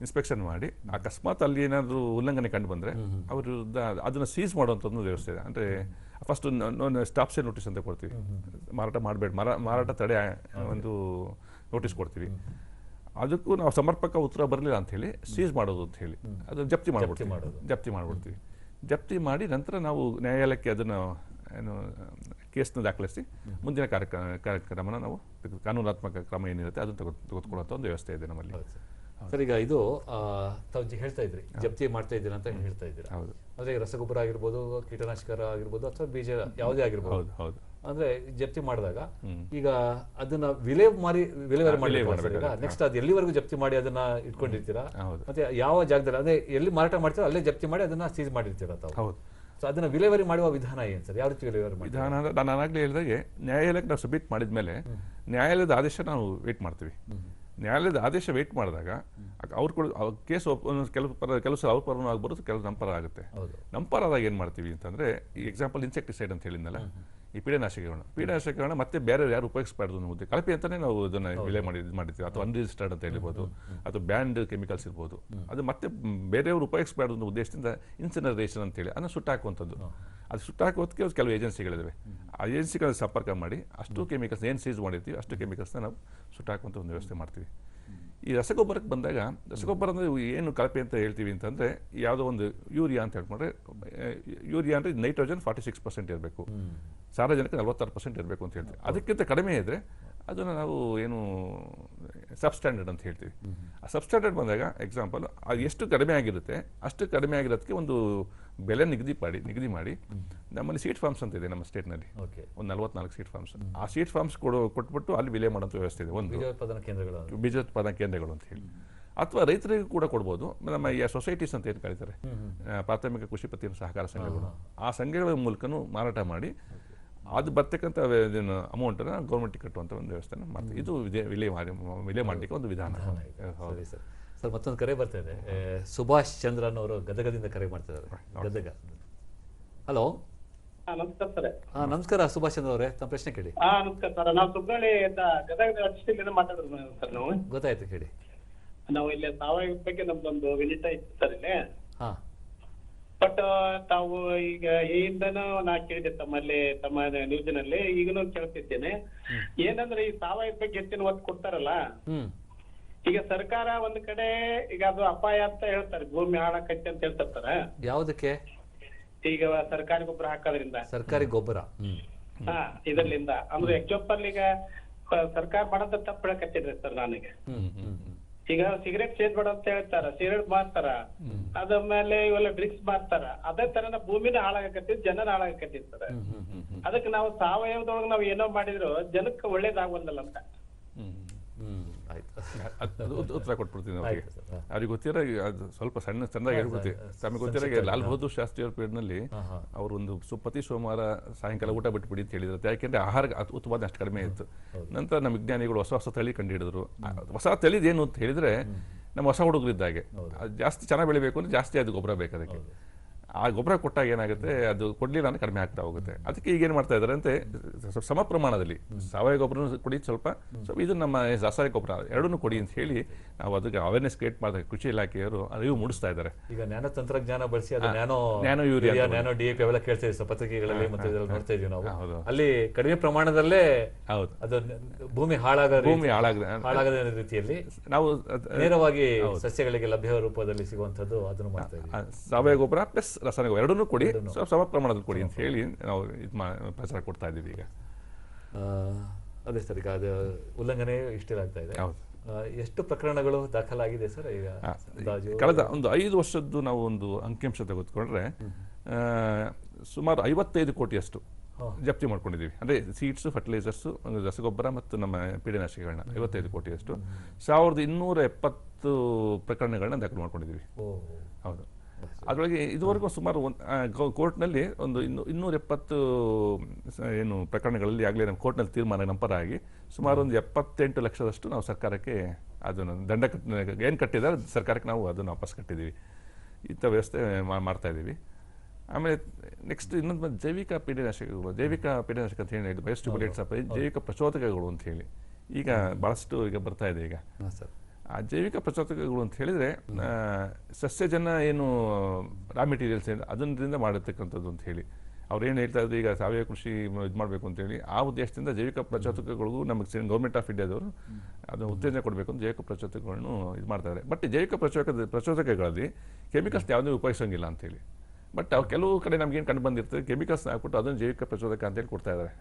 [SPEAKER 2] ಇನ್ಸ್ಪೆಕ್ಷನ್ ಮಾಡಿ ಅಕಸ್ಮಾತ್ ಅಲ್ಲಿ ಏನಾದರೂ ಉಲ್ಲಂಘನೆ ಕಂಡು ಬಂದರೆ ಅವರು ಅದನ್ನು ಸೀಸ್ ಮಾಡುವಂಥದ್ದು ವ್ಯವಸ್ಥೆ ಇದೆ. ಅಂದರೆ ಫಸ್ಟ್ ಸ್ಟಾಪ್ ಸೇಲ್ ನೋಟಿಸ್ ಅಂತ ಕೊಡ್ತೀವಿ. ಮಾರಾಟ ಮಾಡಬೇಡಿ. ಮರ ಮಾರಾಟ ತಡೆ ಒಂದು ನೋಟಿಸ್ ಕೊಡ್ತೀವಿ. ಅದಕ್ಕೂ ನಾವು ಸಮರ್ಪಕ ಉತ್ತರ ಬರಲಿಲ್ಲ ಅಂತ ಹೇಳಿ ಸೀಸ್ ಮಾಡೋದು ಅಂತ ಹೇಳಿ. ಅದನ್ನು ಜಪ್ತಿ ಮಾಡ್ಬಿಡ್ತೀವಿ.
[SPEAKER 1] ಮಾಡೋದು.
[SPEAKER 2] ಜಪ್ತಿ ಮಾಡ್ಬಿಡ್ತೀವಿ. ಜಪ್ತಿ ಮಾಡಿ ನಂತರ ನಾವು ನ್ಯಾಯಾಲಯಕ್ಕೆ ಅದನ್ನು ಏನು ಕೇಸ್ನ ದಾಖಲಿಸಿ ಮುಂದಿನ ಕಾರ್ಯಕ್ರಮ ಕಾರ್ಯಕ್ರಮನ ನಾವು ಕಾನೂನಾತ್ಮಕ ಕ್ರಮ ಏನಿರುತ್ತೆ ಅದನ್ನು ತೆಗೆದು ತೆಗೆದುಕೊಳ್ಳುವಂಥ ಒಂದು ವ್ಯವಸ್ಥೆ ಇದೆ ನಮ್ಮಲ್ಲಿ.
[SPEAKER 1] ಸರ್ ಈಗ ಇದು ತಾವು ಹೇಳ್ತಾ ಇದ್ರಿ ಜಪ್ತಿ ಮಾಡ್ತಾ ಇದ್ದೀರಾ ಅಂತ ಹೇಳ್ತಾ ಇದ್ದೀರಾ.
[SPEAKER 2] ಹೌದು.
[SPEAKER 1] ಅಂದ್ರೆ ರಸಗೊಬ್ಬರ ಆಗಿರ್ಬೋದು ಕೀಟನಾಶಕ ಆಗಿರ್ಬೋದು ಅಥವಾ ಬೀಜ ಯಾವುದೇ ಆಗಿರ್ಬೋದು. ಅಂದ್ರೆ ಜಪ್ತಿ ಮಾಡಿದಾಗ ಈಗ ಅದನ್ನ ವಿಲೇ ಮಾರಿ ವಿಲೇವಾರಿ ಮಾಡಿ ನೆಕ್ಸ್ಟ್ ಅದು ಎಲ್ಲಿವರೆಗೂ ಜಪ್ತಿ ಮಾಡಿ ಅದನ್ನ ಇಟ್ಕೊಂಡಿರ್ತೀರಾ? ಮತ್ತೆ ಯಾವ ಜಾಗದಲ್ಲಿ ಅದೇ ಎಲ್ಲಿ ಮಾರಾಟ ಮಾಡ್ತೀರಾ ಅಲ್ಲೇ ಜಪ್ತಿ ಮಾಡಿ ಅದನ್ನ ಸೀಸ್ ಮಾಡಿರ್ತೀರಾ ತಾವು?
[SPEAKER 2] ಹೌದು.
[SPEAKER 1] ಸೊ ಅದನ್ನ ವಿಲೇವಾರಿ ಮಾಡುವ ವಿಧಾನ ಏನು ಸರ್? ಯಾವ ರೀತಿ ವಿಲೇವಾರಿ ಮಾಡಿ
[SPEAKER 2] ವಿಧಾನ ಅಂದ್ರೆ ನಾನು ಆಗಲೇ ಹೇಳಿದಾಗೆ ನ್ಯಾಯಾಲಯಕ್ಕೆ ನಾವು ಸಬ್ಮಿಟ್ ಮಾಡಿದ್ಮೇಲೆ ನ್ಯಾಯಾಲಯದ ಆದೇಶ ನಾವು ವೇಟ್ ಮಾಡ್ತೀವಿ. ನ್ಯಾಯಾಲಯದ ಆದೇಶ ವೇಟ್ ಮಾಡಿದಾಗ ಅವ್ರು ಕೂಡ ಕೇಸ್ ಕೆಲವು ಪರ ಕೆಲವು ಸಲ ಅವ್ರ ಪರನೂ ಆಗ್ಬಾರ್ದು ಕೆಲವು ನಮ್ಮ ಪರ ಆಗುತ್ತೆ. ನಮ್ಮ ಪರ ಆದಾಗ ಏನು ಮಾಡ್ತೀವಿ ಅಂತಂದ್ರೆ ಈ ಎಕ್ಸಾಂಪಲ್ ಇನ್ಸೆಕ್ಟಿಸೈಡ್ ಅಂತ ಹೇಳಿದ್ನಲ್ಲ ಈ ಪೀಡನಾಶಕಗಳನ್ನ. ಪೀಡನಾಶಕಗಳನ್ನ ಮತ್ತೆ ಬೇರೆ ಯಾರು ಉಪಯೋಗಿಸಬಾರ್ದು ಅನ್ನೋ ಉದ್ದೇಶ ಕಳಪೆ ಅಂತಾನೆ ನಾವು ಅದನ್ನ ವಿಲೆ ಮಾಡಿ ಇದು ಮಾಡಿರ್ತೀವಿ ಅಥವಾ ಅನ್ರಿಜಿಸ್ಟರ್ಡ್ ಅಂತ ಹೇಳ್ಬೋದು. ಅಥವಾ ಬ್ಯಾಂಡ್ ಕೆಮಿಕಲ್ಸ್ ಇರ್ಬೋದು. ಅದು ಮತ್ತೆ ಬೇರೆಯವರು ಉಪಯೋಗಿಸಬಾರ್ದು ಅನ್ನೋ ಉದ್ದೇಶದಿಂದ ಇನ್ಸಿನರೇಷನ್ ಅಂತೇಳಿ ಅದನ್ನ ಸುಟ್ಟಾಕುವಂಥದ್ದು. ಅದು ಸುಟ್ಟಾಕೋದಕ್ಕೆ ಕೆಲವು ಏಜೆನ್ಸಿಗಳಿವೆ ಆ ಏಜೆನ್ಸಿಗಳ ಸಂಪರ್ಕ ಮಾಡಿ ಅಷ್ಟು ಕೆಮಿಕಲ್ಸ್ ಏನು ಸೀಸ್ ಮಾಡಿರ್ತೀವಿ ಅಷ್ಟು ಕೆಮಿಕಲ್ಸ್ನ ನಾವು ಸುಟ್ಟಾಕುವಂಥ ಒಂದು ವ್ಯವಸ್ಥೆ ಮಾಡ್ತೀವಿ. ಈ ರಸಗೊಬ್ಬರಕ್ಕೆ ಬಂದಾಗ ರಸಗೊಬ್ಬರ ಅಂದರೆ ಏನು ಕಳಪೆ ಅಂತ ಹೇಳ್ತೀವಿ ಅಂತಂದರೆ ಯಾವುದೋ ಒಂದು ಯೂರಿಯಾ ಅಂತ ಹೇಳ್ಕೊಂಡ್ರೆ ಯೂರಿಯಾ ಅಂದರೆ ನೈಟ್ರೋಜನ್ ಫಾರ್ಟಿ ಸಿಕ್ಸ್ ಪರ್ಸೆಂಟ್ ಇರಬೇಕು. ಸಾರ್ವಜನಿಕ ನಲವತ್ತಾರು ಪರ್ಸೆಂಟ್ ಇರಬೇಕು ಅಂತ ಹೇಳ್ತೀವಿ. ಅದಕ್ಕಿಂತ ಕಡಿಮೆ ಇದ್ದರೆ ಅದನ್ನು ನಾವು ಏನು ಸಬ್ಸ್ಟ್ಯಾಂಡರ್ಡ್ ಅಂತ ಹೇಳ್ತೀವಿ. ಆ ಸಬ್ಸ್ಟ್ಯಾಂಡರ್ಡ್ ಬಂದಾಗ ಎಕ್ಸಾಂಪಲ್ ಅದು ಎಷ್ಟು ಕಡಿಮೆ ಆಗಿರುತ್ತೆ ಅಷ್ಟು ಕಡಿಮೆ ಆಗಿರೋದಕ್ಕೆ ಒಂದು ಬೆಲೆ ನಿಗದಿ ಮಾಡಿ ನಿಗದಿ ಮಾಡಿ ನಮ್ಮಲ್ಲಿ ಸೀಟ್ ಫಾರ್ಮ್ಸ್ ಅಂತ ಇದೆ ನಮ್ಮ ಸ್ಟೇಟ್ನಲ್ಲಿ ಒಂದು ನಲ್ವತ್ನಾಲ್ಕು ಸೀಟ್ ಫಾರ್ಮ್ಸ್ ಆ ಸೀಟ್ ಫಾರ್ಮ್ಸ್ ಕೊಡೋ ಕೊಟ್ಬಿಟ್ಟು ಅಲ್ಲಿ ವಿಲೇ ಮಾಡೋಂಥ ವ್ಯವಸ್ಥೆ ಇದೆ. ಒಂದು
[SPEAKER 1] ಬೀಜೋತ್ಪಾದನಾ ಕೇಂದ್ರಗಳು
[SPEAKER 2] ಬೀಜೋತ್ಪಾದನಾ ಕೇಂದ್ರಗಳು ಅಂತ ಹೇಳಿ. ಅಥವಾ ರೈತರಿಗೂ ಕೂಡ ಕೊಡ್ಬೋದು. ನಮ್ಮ ಈ ಸೊಸೈಟೀಸ್ ಅಂತ ಏನು ಕರೀತಾರೆ? ಪ್ರಾಥಮಿಕ ಕೃಷಿ ಪತ್ತಿನ ಸಹಕಾರ ಸಂಘಗಳು. ಆ ಸಂಘಗಳ ಮೂಲಕನೂ ಮಾರಾಟ ಮಾಡಿ ಅದು ಬರ್ತಕ್ಕಂಥ ಅಮೌಂಟನ್ನು ಗೌರ್ಮೆಂಟಿಗೆ ಕಟ್ಟುವಂಥ ಒಂದು ವ್ಯವಸ್ಥೆನ ಮಾಡ್ತೀವಿ. ಇದು ವಿಲೆ ವಿಲೆ ಮಾಡಿ ವಿಲೆ ಮಾಡಲಿಕ್ಕೆ ಒಂದು ವಿಧಾನ. ಹೌದು.
[SPEAKER 1] ಸರಿ ಸರ್. ಸರ್ ಮತ್ತೊಂದು ಕರೆ ಬರ್ತಾ ಇದೆ. ಸುಭಾಷ್ ಚಂದ್ರನ್ ಅವರು ಗದಗದಿಂದ ಕರೆ ಮಾಡ್ತಾ ಇದ್ದಾರೆ. ಗದಗ. ಹಲೋ?
[SPEAKER 3] ಹಾ, ನಮಸ್ಕಾರ ಸರ್.
[SPEAKER 1] ಹಾ ನಮಸ್ಕಾರ ಸುಭಾಷ್ ಚಂದ್ರ ಅವರೇ. ತಮ್ಮ ಪ್ರಶ್ನೆ ಕೇಳಿ.
[SPEAKER 3] ಹಾ ನಮಸ್ಕಾರ ಸರ್. ನಾವು ಗದಗ ಮಾತಾಡೋದು ಸರ್ ನಾವು.
[SPEAKER 1] ಗೊತ್ತಾಯ್ತು ಕೇಳಿ.
[SPEAKER 3] ನಾವು ಇಲ್ಲಿ ಸಾವಯವ ಬಗ್ಗೆ ನಮ್ದೊಂದು ವಿನಿಟ ಇತ್ತು ಸರ್ ಇಲ್ಲಿ.
[SPEAKER 1] ಹಾ.
[SPEAKER 3] ಬಟ್ ತಾವು ಈಗ ಹಿಂದನೂ ನಾ ಕೇಳಿದೆ ತಮ್ಮಲ್ಲಿ ತಮ್ಮ ನ್ಯೂಸ್ನಲ್ಲಿ ಈಗನೂ ಕೇಳ್ತಿದ್ದೇನೆ. ಏನಂದ್ರೆ ಈ ಸಾವಯವ ಬಗ್ಗೆ ಹೆಚ್ಚಿನ ಒತ್ತು ಕೊಡ್ತಾರಲ್ಲ? ಈಗ ಸರ್ಕಾರ ಒಂದ್ ಕಡೆ ಈಗ ಅದು ಅಪಾಯ ಅಂತ ಹೇಳ್ತಾರೆ ಭೂಮಿ ಹಾಳಾಕತ್ತೆ ಅಂತ ಹೇಳ್ತಿರ್ತಾರ.
[SPEAKER 1] ಯಾವ್ದಕ್ಕೆ?
[SPEAKER 3] ಈಗ ಸರ್ಕಾರಿ ಗೊಬ್ಬರ ಹಾಕೋದ್ರಿಂದ.
[SPEAKER 1] ಸರ್ಕಾರಿ ಗೊಬ್ಬರ.
[SPEAKER 3] ಹಾ ಇದರ್ಲಿಂದ ಅಂದ್ರೆ ಎಕ್ಸೋಪಲ್ ಈಗ ಸರ್ಕಾರ ಮಾಡೋದ್ ತಪ್ಪು ಹೇಳಕತ್ತಿದ್ರಿ ಸರ್ ನನಗೆ. ಈಗ ಸಿಗರೇಟ್ ಮಾಡ ಅಂತ ಹೇಳ್ತಾರ ಸಿಗರೇಟ್ ಮಾರ್ತಾರ. ಅದಾದ್ಮೇಲೆ ಇವೆಲ್ಲ ಡ್ರಿಂಕ್ಸ್ ಮಾರ್ತಾರ. ಅದೇ ತರನ ಭೂಮಿನ ಹಾಳಾಗಕತ್ತಿ ಜನನ ಹಾಳಾಗಕತ್ತಿ ಸರ್ ಅದಕ್ಕೆ ನಾವು ಸಾವಯವದೊಳಗೆ ನಾವು ಏನೋ ಮಾಡಿದ್ರು ಜನಕ್ಕೆ ಒಳ್ಳೇದಾಗವಲ್ದಲ್ಲ ಅಂತ.
[SPEAKER 2] ಉತ್ತರ ಕೊಟ್ಬಿಡ್ತೀನಿ ಅವರಿಗೆ. ಅವ್ರಿಗೆ ಗೊತ್ತಿರೋ ಅದು ಸ್ವಲ್ಪ ಸಣ್ಣ ಚೆನ್ನಾಗಿ ಹೇಳ್ಬಿಡ್ತೀವಿ ತಮಗೆ ಗೊತ್ತಿರೋ ಲಾಲ್ ಬಹದ್ದೂರ್ ಶಾಸ್ತ್ರಿ ಅವ್ರ ಪೀರಿಯಡ್ನಲ್ಲಿ. ಅವರು ಒಂದು ಪ್ರತಿ ಸೋಮವಾರ ಸಾಯಂಕಾಲ ಊಟ ಬಿಟ್ಬಿಡಿ ಅಂತ ಹೇಳಿದ್ರು. ಯಾಕೆಂದ್ರೆ ಆಹಾರ ಉತ್ಪಾದನೆ ಅಷ್ಟು ಕಡಿಮೆ ಇತ್ತು. ನಂತರ ನಮ್ಮ ವಿಜ್ಞಾನಿಗಳು ಹೊಸ ಹೊಸ ತಳಿ ಕಂಡುಹಿಡಿದ್ರು. ಹಿಡಿದ್ರು ಹೊಸ ತಳಿದೇನು ಅಂತ ಹೇಳಿದ್ರೆ ನಮ್ಮ ಹೊಸ ಹುಡುಗರಿದ್ದಾಗೆ. ಜಾಸ್ತಿ ಚೆನ್ನಾಗಿ ಬೆಳಿಬೇಕು ಅಂದ್ರೆ ಜಾಸ್ತಿ ಅದು ಗೊಬ್ಬರ ಬೇಕು ಅದಕ್ಕೆ. ಆ ಗೊಬ್ಬರ ಕೊಟ್ಟಾಗ ಏನಾಗುತ್ತೆ? ಅದು ಕೊಡ್ಲಿಲ್ಲ ಅಂದ್ರೆ ಕಡಿಮೆ ಆಗ್ತಾ ಹೋಗುತ್ತೆ. ಅದಕ್ಕೆ ಈಗ ಏನು ಮಾಡ್ತಾ ಇದ್ದಾರೆ ಅಂತೆ ಸಮ ಪ್ರಮಾಣದಲ್ಲಿ ಸಾವಯವ ಗೊಬ್ಬರ ಕೊಡಿ ಸ್ವಲ್ಪ ಸ್ವಲ್ಪ ಇದು ನಮ್ಮ ರಾಸಾಯನಿಕ ಗೊಬ್ಬರ ಎರಡನ್ನೂ ಕೊಡಿ ಅಂತ ಹೇಳಿ ನಾವು ಅದಕ್ಕೆ ಅವೇರ್ನೆಸ್ ಕ್ರಿಯೇಟ್ ಮಾಡಿದಾಗ ಕೃಷಿ ಇಲಾಖೆಯವರು ಅರಿವು ಮೂಡಿಸ್ತಾ ಇದ್ದಾರೆ.
[SPEAKER 1] ಈಗ ನ್ಯಾನೋ ತಂತ್ರಜ್ಞಾನ ಬಳಸಿ ಅದು nano
[SPEAKER 2] nano urea
[SPEAKER 1] nano D ಅವೆಲ್ಲ ಕೇಳ್ತಾ ಇದೀವಿ ಸರ್ ಪತ್ರಿಕೆಗಳಲ್ಲಿ ಮತ್ತೆ ಇದ್ರಲ್ಲಿ ನೋಡ್ತಾ ಇದೀವಿ ನಾವು.
[SPEAKER 2] ಹೌದು.
[SPEAKER 1] ಅಲ್ಲಿ ಕಡಿಮೆ ಪ್ರಮಾಣದಲ್ಲೇ
[SPEAKER 2] ಹೌದು.
[SPEAKER 1] ಅದು ಭೂಮಿ ಹಾಳಾಗ
[SPEAKER 2] ಭೂಮಿ ಹಾಳಾಗದ
[SPEAKER 1] ಹಾಳಾಗದ ರೀತಿಯಲ್ಲಿ
[SPEAKER 2] ನಾವು
[SPEAKER 1] ನೇರವಾಗಿ ಸಸ್ಯಗಳಿಗೆ ಲಭ್ಯ ರೂಪದಲ್ಲಿ ಸಿಗುವಂತದ್ದು ಅದನ್ನು ಮಾಡ್ತಾ
[SPEAKER 2] ಇದ್ದೀವಿ. ಸಾವಯವ ಗೊಬ್ಬರ ಪ್ಲಸ್ ರಾಸಾಯನಿಕ ಎರಡನ್ನೂ ಕೊಡಿ ಸಮ ಪ್ರಮಾಣದಲ್ಲಿ ಕೊಡಿ ಅಂತ ಹೇಳಿ ನಾವು ಇದು ಮಾ ಪ್ರಚಾರ ಕೊಡ್ತಾ ಇದ್ದೀವಿ ಈಗ.
[SPEAKER 1] ಅದೇ ಸರ್ ಈಗ ಅದು ಉಲ್ಲಂಘನೆ ಇಷ್ಟಿಲಾಗ್ತಾ ಇದೆ.
[SPEAKER 2] ಹೌದು.
[SPEAKER 1] ಎಷ್ಟು ಪ್ರಕರಣಗಳು ದಾಖಲಾಗಿದೆ ಸರ್ ಈಗ?
[SPEAKER 2] ಕಳೆದ ಒಂದು ಐದು ವರ್ಷದ್ದು ನಾವು ಒಂದು ಅಂಕಿಅಂಶ ತೆಗೆದುಕೊಂಡ್ರೆ ಸುಮಾರು ಐವತ್ತೈದು ಕೋಟಿಯಷ್ಟು ಜಪ್ತಿ ಮಾಡ್ಕೊಂಡಿದ್ದೀವಿ. ಅಂದರೆ ಸೀಡ್ಸು ಫರ್ಟಿಲೈಸರ್ಸು ರಸಗೊಬ್ಬರ ಮತ್ತು ನಮ್ಮ ಪೀಡನಾಶಕಗಳನ್ನ ಐವತ್ತೈದು ಕೋಟಿಯಷ್ಟು. ಸಾವಿರದ ಇನ್ನೂರ ಎಪ್ಪತ್ತು ಪ್ರಕರಣಗಳನ್ನ ದಾಖಲು ಮಾಡ್ಕೊಂಡಿದ್ದೀವಿ. ಹೌದು. ಅದರೊಳಗೆ ಇದುವರೆಗೂ ಸುಮಾರು ಒಂದು ಕೋರ್ಟ್ನಲ್ಲಿ ಒಂದು ಇನ್ನೂ ಇನ್ನೂರ ಎಪ್ಪತ್ತು ಏನು ಪ್ರಕರಣಗಳಲ್ಲಿ ಆಗಲೇ ನಮ್ಮ ಕೋರ್ಟ್ನಲ್ಲಿ ತೀರ್ಮಾನ ನಂಪರಾಗಿ ಸುಮಾರು ಒಂದು ಎಪ್ಪತ್ತೆಂಟು ಲಕ್ಷದಷ್ಟು ನಾವು ಸರ್ಕಾರಕ್ಕೆ ಅದನ್ನು ದಂಡ ಕಟ್ ಏನು ಕಟ್ಟಿದ್ದಾರೆ ಸರ್ಕಾರಕ್ಕೆ ನಾವು ಅದನ್ನು ವಾಪಸ್ ಕಟ್ಟಿದ್ದೀವಿ. ಇಂಥ ವ್ಯವಸ್ಥೆ ಮಾಡ್ತಾ ಇದ್ದೀವಿ. ಆಮೇಲೆ ನೆಕ್ಸ್ಟ್ ಇನ್ನೊಂದು ಬಂದು ಜೈವಿಕ ಪೀಡನಾಶಕಗಳು ಜೈವಿಕ ಪೀಡನಾಶಕ ಅಂತ ಹೇಳಿ ಆಫ್ ಜೈವಿಕ ಪ್ರಚೋದಕಗಳು ಅಂತ ಹೇಳಿ. ಈಗ ಭಾಳಷ್ಟು ಈಗ ಬರ್ತಾ ಇದೆ ಈಗ.
[SPEAKER 1] ಸರ್.
[SPEAKER 2] ಆ ಜೈವಿಕ ಪ್ರಚೋದಕಗಳು ಅಂತ ಹೇಳಿದ್ರೆ ಸಸ್ಯಜನ ಏನು ರಾ ಮೆಟೀರಿಯಲ್ಸ್ ಏನು ಅದರಿಂದ ಮಾಡಿರ್ತಕ್ಕಂಥದ್ದು ಅಂತ ಹೇಳಿ. ಅವ್ರು ಏನು ಹೇಳ್ತಾ ಇದ್ರು ಈಗ ಸಾವಯವ ಕೃಷಿ ಇದು ಮಾಡಬೇಕು ಅಂತೇಳಿ ಆ ಉದ್ದೇಶದಿಂದ ಜೈವಿಕ ಪ್ರಚೋದಕಗಳಿಗೂ ನಮಗೆ ಗೌರ್ಮೆಂಟ್ ಆಫ್ ಇಂಡಿಯಾದವರು ಅದನ್ನು ಉತ್ತೇಜನ ಕೊಡಬೇಕು ಅಂತ ಜೈವಿಕ ಪ್ರಚೋದಕಗಳನ್ನು ಇದು ಮಾಡ್ತಾರೆ. ಬಟ್ ಜೈವಿಕ ಪ್ರಚೋದಕ ಪ್ರಚೋದಕಗಳಲ್ಲಿ ಕೆಮಿಕಲ್ಸ್ ಯಾವುದೇ ಉಪಯೋಗಿಸೋಂಗಿಲ್ಲ ಅಂತೇಳಿ ಬಟ್ ಅವು ಕೆಲವು ಕಡೆ ನಮ್ಗೇನು ಕಂಡು ಬಂದಿರ್ತದೆ ಕೆಮಿಕಲ್ಸ್ ಹಾಕ್ಬಿಟ್ಟು ಅದನ್ನು ಜೈವಿಕ ಪ್ರಚೋದಕ ಅಂತೇಳಿ ಕೊಡ್ತಾ ಇದ್ದಾರೆ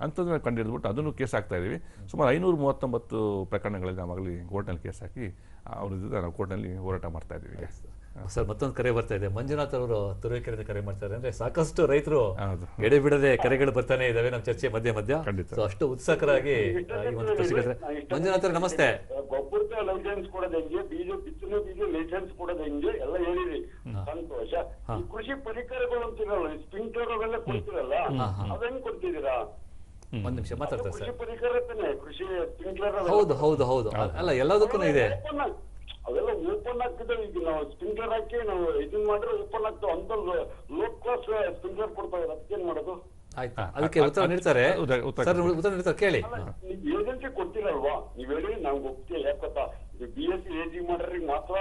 [SPEAKER 2] ಅಂಥದ್ದನ್ನ ಕಂಡು ಹಿಡಿದ್ಬಿಟ್ಟು ಅದನ್ನು ಕೇಸ್ ಹಾಕ್ತಾ ಇದೀವಿ ಸುಮಾರು ಐನೂರ ಮೂವತ್ತೊಂಬತ್ತು ಪ್ರಕರಣಗಳಲ್ಲಿ ನಾವಾಗಲಿ ಕೋರ್ಟ್ನಲ್ಲಿ ಕೇಸ್ ಹಾಕಿ ಅವ್ರ ವಿರುದ್ಧ ನಾವು ಕೋರ್ಟ್ನಲ್ಲಿ ಹೋರಾಟ ಮಾಡ್ತಾ ಇದ್ದೀವಿ
[SPEAKER 1] ಸರ್ ಮತ್ತೊಂದು ಕರೆ ಬರ್ತಾ ಇದೆ. ಮಂಜುನಾಥ್ ಅವರು ತುರುವೇಕೆರೆಯಿಂದ ಕರೆ ಮಾಡ್ತಾರೆ ಅಂದ್ರೆ ಸಾಕಷ್ಟು ರೈತರು. ಎಡೆ ಬಿಡದೆ ಕರೆಗಳು ಬರ್ತಾನೆ ಇದಾವೆ ನಮ್ಮ ಚರ್ಚೆ ಮಧ್ಯ ಮಧ್ಯ.
[SPEAKER 2] ಖಂಡಿತ.
[SPEAKER 1] ಸೊ ಅಷ್ಟು ಉತ್ಸಾಹರಾಗಿ ಆ, ಈ ಒಂದು ಮಂಜುನಾಥ್ ಅವ್ರ ನಮಸ್ತೆ.
[SPEAKER 4] ಗೊಬ್ಬರದ ಲೈಸೆನ್ಸ್ ಕೊಡೋದು ಹೆಂಗೆ ಬೀಜ ಬಿತ್ತನೆ ಬೀಜ ಲೈಸೆನ್ಸ್ ಕೊಡೋದು ಹೆಂಗೆ ಎಲ್ಲ ಹೇಳಿರಿ ಸಂತೋಷ. ಈ ಕೃಷಿ ಪರಿಕರಗಳು ಅಂತಿರಲ್ಲ ಸ್ಪ್ರಿಂಕ್ಲರ್ ಅವೆಲ್ಲ ಕೊಡ್ತಿರಲ್ಲ ಅದ್ ಹೆಂಗ್ ಕೊಡ್ತಿದ್ದೀರಾ?
[SPEAKER 1] ಒಂದ್ ನಿಮಿಷ ಮಾತಾಡ್ತಾರೆ
[SPEAKER 4] ಕೃಷಿ
[SPEAKER 1] ಸರ್
[SPEAKER 4] ಪರಿಕರ ತಾನೆ ಕೃಷಿ
[SPEAKER 1] ಹೌದು ಹೌದು ಹೌದು. ಅಲ್ಲ ಎಲ್ಲದಕ್ಕೂ ಇದೆ.
[SPEAKER 4] ಅವೆಲ್ಲ ಓಪನ್ ಆಗ್ತಿದ್ದಾವೆ. ಈಗ ನಾವು ಸ್ಪ್ರಿಂಕ್ಲರ್ ಹಾಕಿ ನಾವು ಇದನ್ನ ಮಾಡಿದ್ರೆ ಓಪನ್ ಆಗ್ತಾವೆ. ಅಂತ ಲೋ ಕ್ಲಾಸ್ ಸ್ಪ್ರಿಂಕ್ಲರ್ ಕೊಡ್ತಾ ಇದ್ದಾರೆ. ಅದಕ್ಕೇನ್ ಮಾಡೋದು?
[SPEAKER 1] ಆಯ್ತಾ. ಅದಕ್ಕೆ ಉತ್ತರ ನೀಡ್ತಾರೆ. ಸರ್ ಉತ್ತರ ನೀಡ್ತಾರೆ. ಕೇಳಿ.
[SPEAKER 4] ಏಜೆನ್ಸಿ ಕೊಡ್ತೀರಲ್ವಾ ನೀವ್ ಹೇಳಿ ನಮ್ಗೆ ಒಪ್ಪಿಗೆ ಯಾಕತ್ತ ಬಿ ಎಸ್ ಸಿ ಎಜಿ ಮಾಡ್ರಿ ಮಾತ್ರ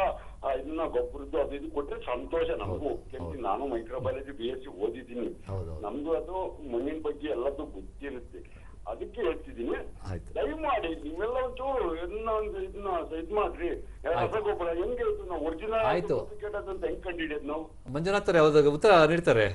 [SPEAKER 4] ಇದನ್ನ ಗೊಬ್ಬರದ್ದು ಅದು ಇದು ಕೊಟ್ರೆ ಸಂತೋಷ ನಮಗೂ. ಕೇಳ್ತೀನಿ ನಾನು ಮೈಕ್ರೋಬಯಾಲಜಿ ಬಿ ಎಸ್ ಸಿ ಓದಿದ್ದೀನಿ. ನಮ್ದು ಅದು ಮಣ್ಣಿನ ಬಗ್ಗೆ ಎಲ್ಲದೂ ಗೊತ್ತಿರುತ್ತೆ. ಅದಕ್ಕೆ ಹೇಳ್ತಿದ್ದೀನಿ.
[SPEAKER 1] ಆಯ್ತು.
[SPEAKER 4] ದಯಮಾಡಿ ನೀವೆಲ್ಲ ಒಂಚೂರು ಇದನ್ನ ಒಂದು ಇದನ್ನ ಇದ್ ಮಾಡ್ರಿ. ರಸಗೊಬ್ಬರ ಹೆಂಗೆ ಒರಿಜಿನಲ್
[SPEAKER 1] ಆಯ್ತು.
[SPEAKER 4] ಅಂತ ಹೆಂಗ್ ಕಂಡಿಡಿಯೋದು ನಾವು?
[SPEAKER 1] ಮಂಜುನಾಥ್ ಅವ್ರ ಉತ್ತರ ನೀಡ್ತಾರೆ.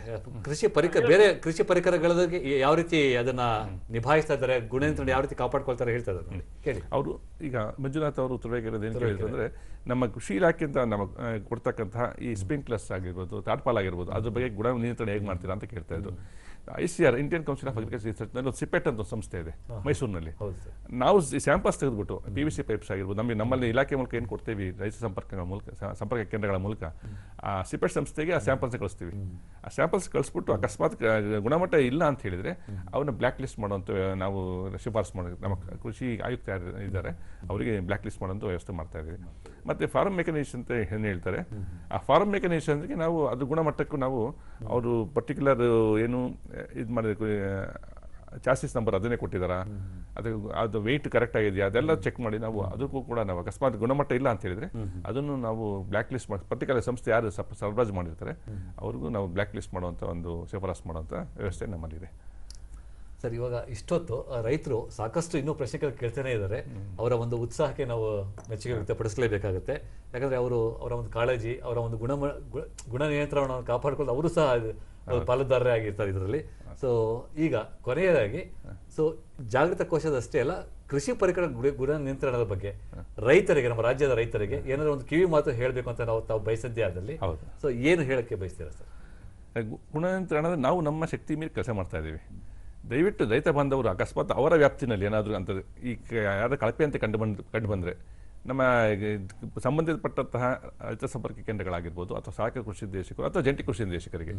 [SPEAKER 1] ಕೃಷಿ ಪರಿಕರ ಬೇರೆ ಕೃಷಿ ಪರಿಕರಗಳ ಯಾವ ರೀತಿ ಅದನ್ನ ನಿಭಾಯಿಸ್ತಾ ಇದ್ದಾರೆ ಗುಣನಿಯಂತ್ರಣ ಯಾವ ರೀತಿ ಕಾಪಾಡ್ಕೊಳ್ತಾರೆ ಹೇಳ್ತಾ ಇದ್ದಾರೆ ನೋಡಿ. ಕೇಳಿ.
[SPEAKER 2] ಅವರು ಈಗ ಮಂಜುನಾಥ್ ಅವರು ತುರುವೇಕೆರೆ ಏನು ಹೇಳಿದ್ರೆ ಅಂದರೆ ನಮ್ಮ ಕೃಷಿ ಇಲಾಖೆಯಿಂದ ನಮಗೆ ಆ, ಕೊಡ್ತಕ್ಕಂತಹ ಈ ಸ್ಪ್ರಿಂಕ್ಲರ್ಸ್ ಆಗಿರ್ಬೋದು ತಾಟ್ಪಾಲ್ ಆಗಿರ್ಬೋದು ಅದ್ರ ಬಗ್ಗೆ ಗುಣ ನಿಯಂತ್ರಣ ಹೇಗೆ ಮಾಡ್ತೀರಾ ಅಂತ ಕೇಳ್ತಾ ಇದ್ರು. I C R Indian Council of Agriculture ರಿಸರ್ಚ್ನಲ್ಲಿ ಒಂದು ಸಿಪೆಟ್ ಅಂತ ಒಂದು ಸಂಸ್ಥೆ ಇದೆ ಮೈಸೂರಿನಲ್ಲಿ. ನಾವು ಸ್ಯಾಂಪಲ್ಸ್ ತೆಗೆದುಬಿಟ್ಟು ಪಿ ವಿ ಸಿ ಪೈಪ್ಸ್ ಆಗಿರ್ಬೋದು ನಮಗೆ ನಮ್ಮಲ್ಲಿ ಇಲಾಖೆ ಮೂಲಕ ಏನು ಕೊಡ್ತೀವಿ ರೈತ ಸಂಪರ್ಕಗಳ ಮೂಲಕ ಸಂಪರ್ಕ ಕೇಂದ್ರಗಳ ಮೂಲಕ ಆ ಸಿಪೆಟ್ ಸಂಸ್ಥೆಗೆ ಆ ಸ್ಯಾಂಪಲ್ಸ್ ಕಳಿಸ್ತೀವಿ. ಆ ಸ್ಯಾಂಪಲ್ಸ್ ಕಳಿಸ್ಬಿಟ್ಟು ಅಕಸ್ಮಾತ್ ಗುಣಮಟ್ಟ ಇಲ್ಲ ಅಂತ ಹೇಳಿದರೆ ಅವನ್ನ ಬ್ಲ್ಯಾಕ್ ಲಿಸ್ಟ್ ಮಾಡುವಂಥ ನಾವು ಶಿಫಾರಸು ಮಾಡಿ ನಮ್ಮ ಕೃಷಿ ಆಯುಕ್ತ ಯಾರು ಇದ್ದಾರೆ ಅವರಿಗೆ ಬ್ಲ್ಯಾಕ್ ಲಿಸ್ಟ್ ಮಾಡುವಂಥ ವ್ಯವಸ್ಥೆ ಮಾಡ್ತಾ ಇದ್ದೀವಿ. ಮತ್ತು ಫಾರ್ಮ್ ಮೆಕನೈಸ್ ಅಂತ ಏನು ಹೇಳ್ತಾರೆ ಆ ಫಾರ್ಮ್ ಮೆಕನೈಸ್ ಅಂದ್ರೆ ನಾವು ಅದು ಗುಣಮಟ್ಟಕ್ಕೂ ನಾವು ಅವರು ಪರ್ಟಿಕ್ಯುಲರ್ ಏನು ಇದು ಮಾಡಿದ ಚಾಸಿಸ್ ನಂಬರ್ ಅದನ್ನೇ ಕೊಟ್ಟಿದ್ದಾರಾ ಅದು ಅದು ವೆಯ್ಟ್ ಕರೆಕ್ಟ್ ಆಗಿದೆಯಾ? ಅದೆಲ್ಲ ಚೆಕ್ ಮಾಡಿ ನಾವು ಅದಕ್ಕೂ ಕೂಡ ನಾವು ಅಕಸ್ಮಾತ್ ಗುಣಮಟ್ಟ ಇಲ್ಲ ಅಂತ ಹೇಳಿದ್ರೆ ಅದನ್ನು ನಾವು ಬ್ಲ್ಯಾಕ್ ಲಿಸ್ಟ್ ಮಾಡಿ ಪರ್ಟಿಕ್ಯುಲರ್ ಸಂಸ್ಥೆ ಯಾರು ಸಪ್- ಸರಬರಾಜ್ ಮಾಡಿರ್ತಾರೆ ಅವ್ರಿಗೂ ನಾವು ಬ್ಲ್ಯಾಕ್ ಲಿಸ್ಟ್ ಮಾಡುವಂಥ ಒಂದು ಶಿಫಾರಸು ಮಾಡುವಂಥ ವ್ಯವಸ್ಥೆ ನಮ್ಮಲ್ಲಿದೆ.
[SPEAKER 1] ಸರ್ ಇವಾಗ ಇಷ್ಟೊತ್ತು ರೈತರು ಸಾಕಷ್ಟು ಇನ್ನೂ ಪ್ರಶ್ನೆಗಳು ಕೇಳ್ತಾನೆ ಇದ್ದಾರೆ. ಅವರ ಒಂದು ಉತ್ಸಾಹಕ್ಕೆ ನಾವು ಮೆಚ್ಚುಗೆ ವ್ಯಕ್ತಪಡಿಸಲೇಬೇಕಾಗುತ್ತೆ. ಯಾಕಂದರೆ ಅವರು ಅವರ ಒಂದು ಕಾಳಜಿ ಅವರ ಒಂದು ಗುಣ ಗುಣ ನಿಯಂತ್ರಣವನ್ನು ಕಾಪಾಡಿಕೊಂಡು ಅವರು ಸಹ ಪಾಲುದಾರರೇ ಆಗಿರ್ತಾರೆ ಇದರಲ್ಲಿ. ಸೊ ಈಗ ಕೊನೆಯದಾಗಿ ಸೊ ಜಾಗೃತ ಕೋಶದಷ್ಟೇ ಅಲ್ಲ ಕೃಷಿ ಪರಿಕರ ಗುಣ- ಗುಣ ನಿಯಂತ್ರಣದ ಬಗ್ಗೆ. ರೈತರಿಗೆ ನಮ್ಮ ರಾಜ್ಯದ ರೈತರಿಗೆ ಏನಾದರೂ ಒಂದು ಕಿವಿ ಮಾತು ಹೇಳಬೇಕು ಅಂತ ನಾವು ತಾವು ಬಯಸದ್ದೇ ಆದಲ್ಲಿ.
[SPEAKER 2] ಹೌದು.
[SPEAKER 1] ಸೊ ಏನು ಹೇಳಕ್ಕೆ ಬಯಸ್ತೀರಾ ಸರ್?
[SPEAKER 2] ಗುಣ ನಿಯಂತ್ರಣದ ನಾವು ನಮ್ಮ ಶಕ್ತಿ ಮೀರಿ ಕೆಲಸ ಮಾಡ್ತಾ ಇದ್ದೀವಿ. ದಯವಿಟ್ಟು ರೈತ ಬಾಂಧವರು ಅಕಸ್ಮಾತ್ ಅವರ ವ್ಯಾಪ್ತಿನಲ್ಲಿ ಏನಾದರೂ ಅಂತ ಈ ಯಾರ ಕಳಪೆ ಅಂತ ಕಂಡು ಬಂದು ಕಂಡು ಬಂದರೆ ನಮ್ಮ ಸಂಬಂಧಪಟ್ಟಂತಹ ರೈತ ಸಂಪರ್ಕ ಕೇಂದ್ರಗಳಾಗಿರ್ಬೋದು ಅಥವಾ ಸಹಕಾರ ಕೃಷಿ ನಿರ್ದೇಶಕರು ಅಥವಾ ಜಂಟಿ ಕೃಷಿ ನಿರ್ದೇಶಕರಿಗೆ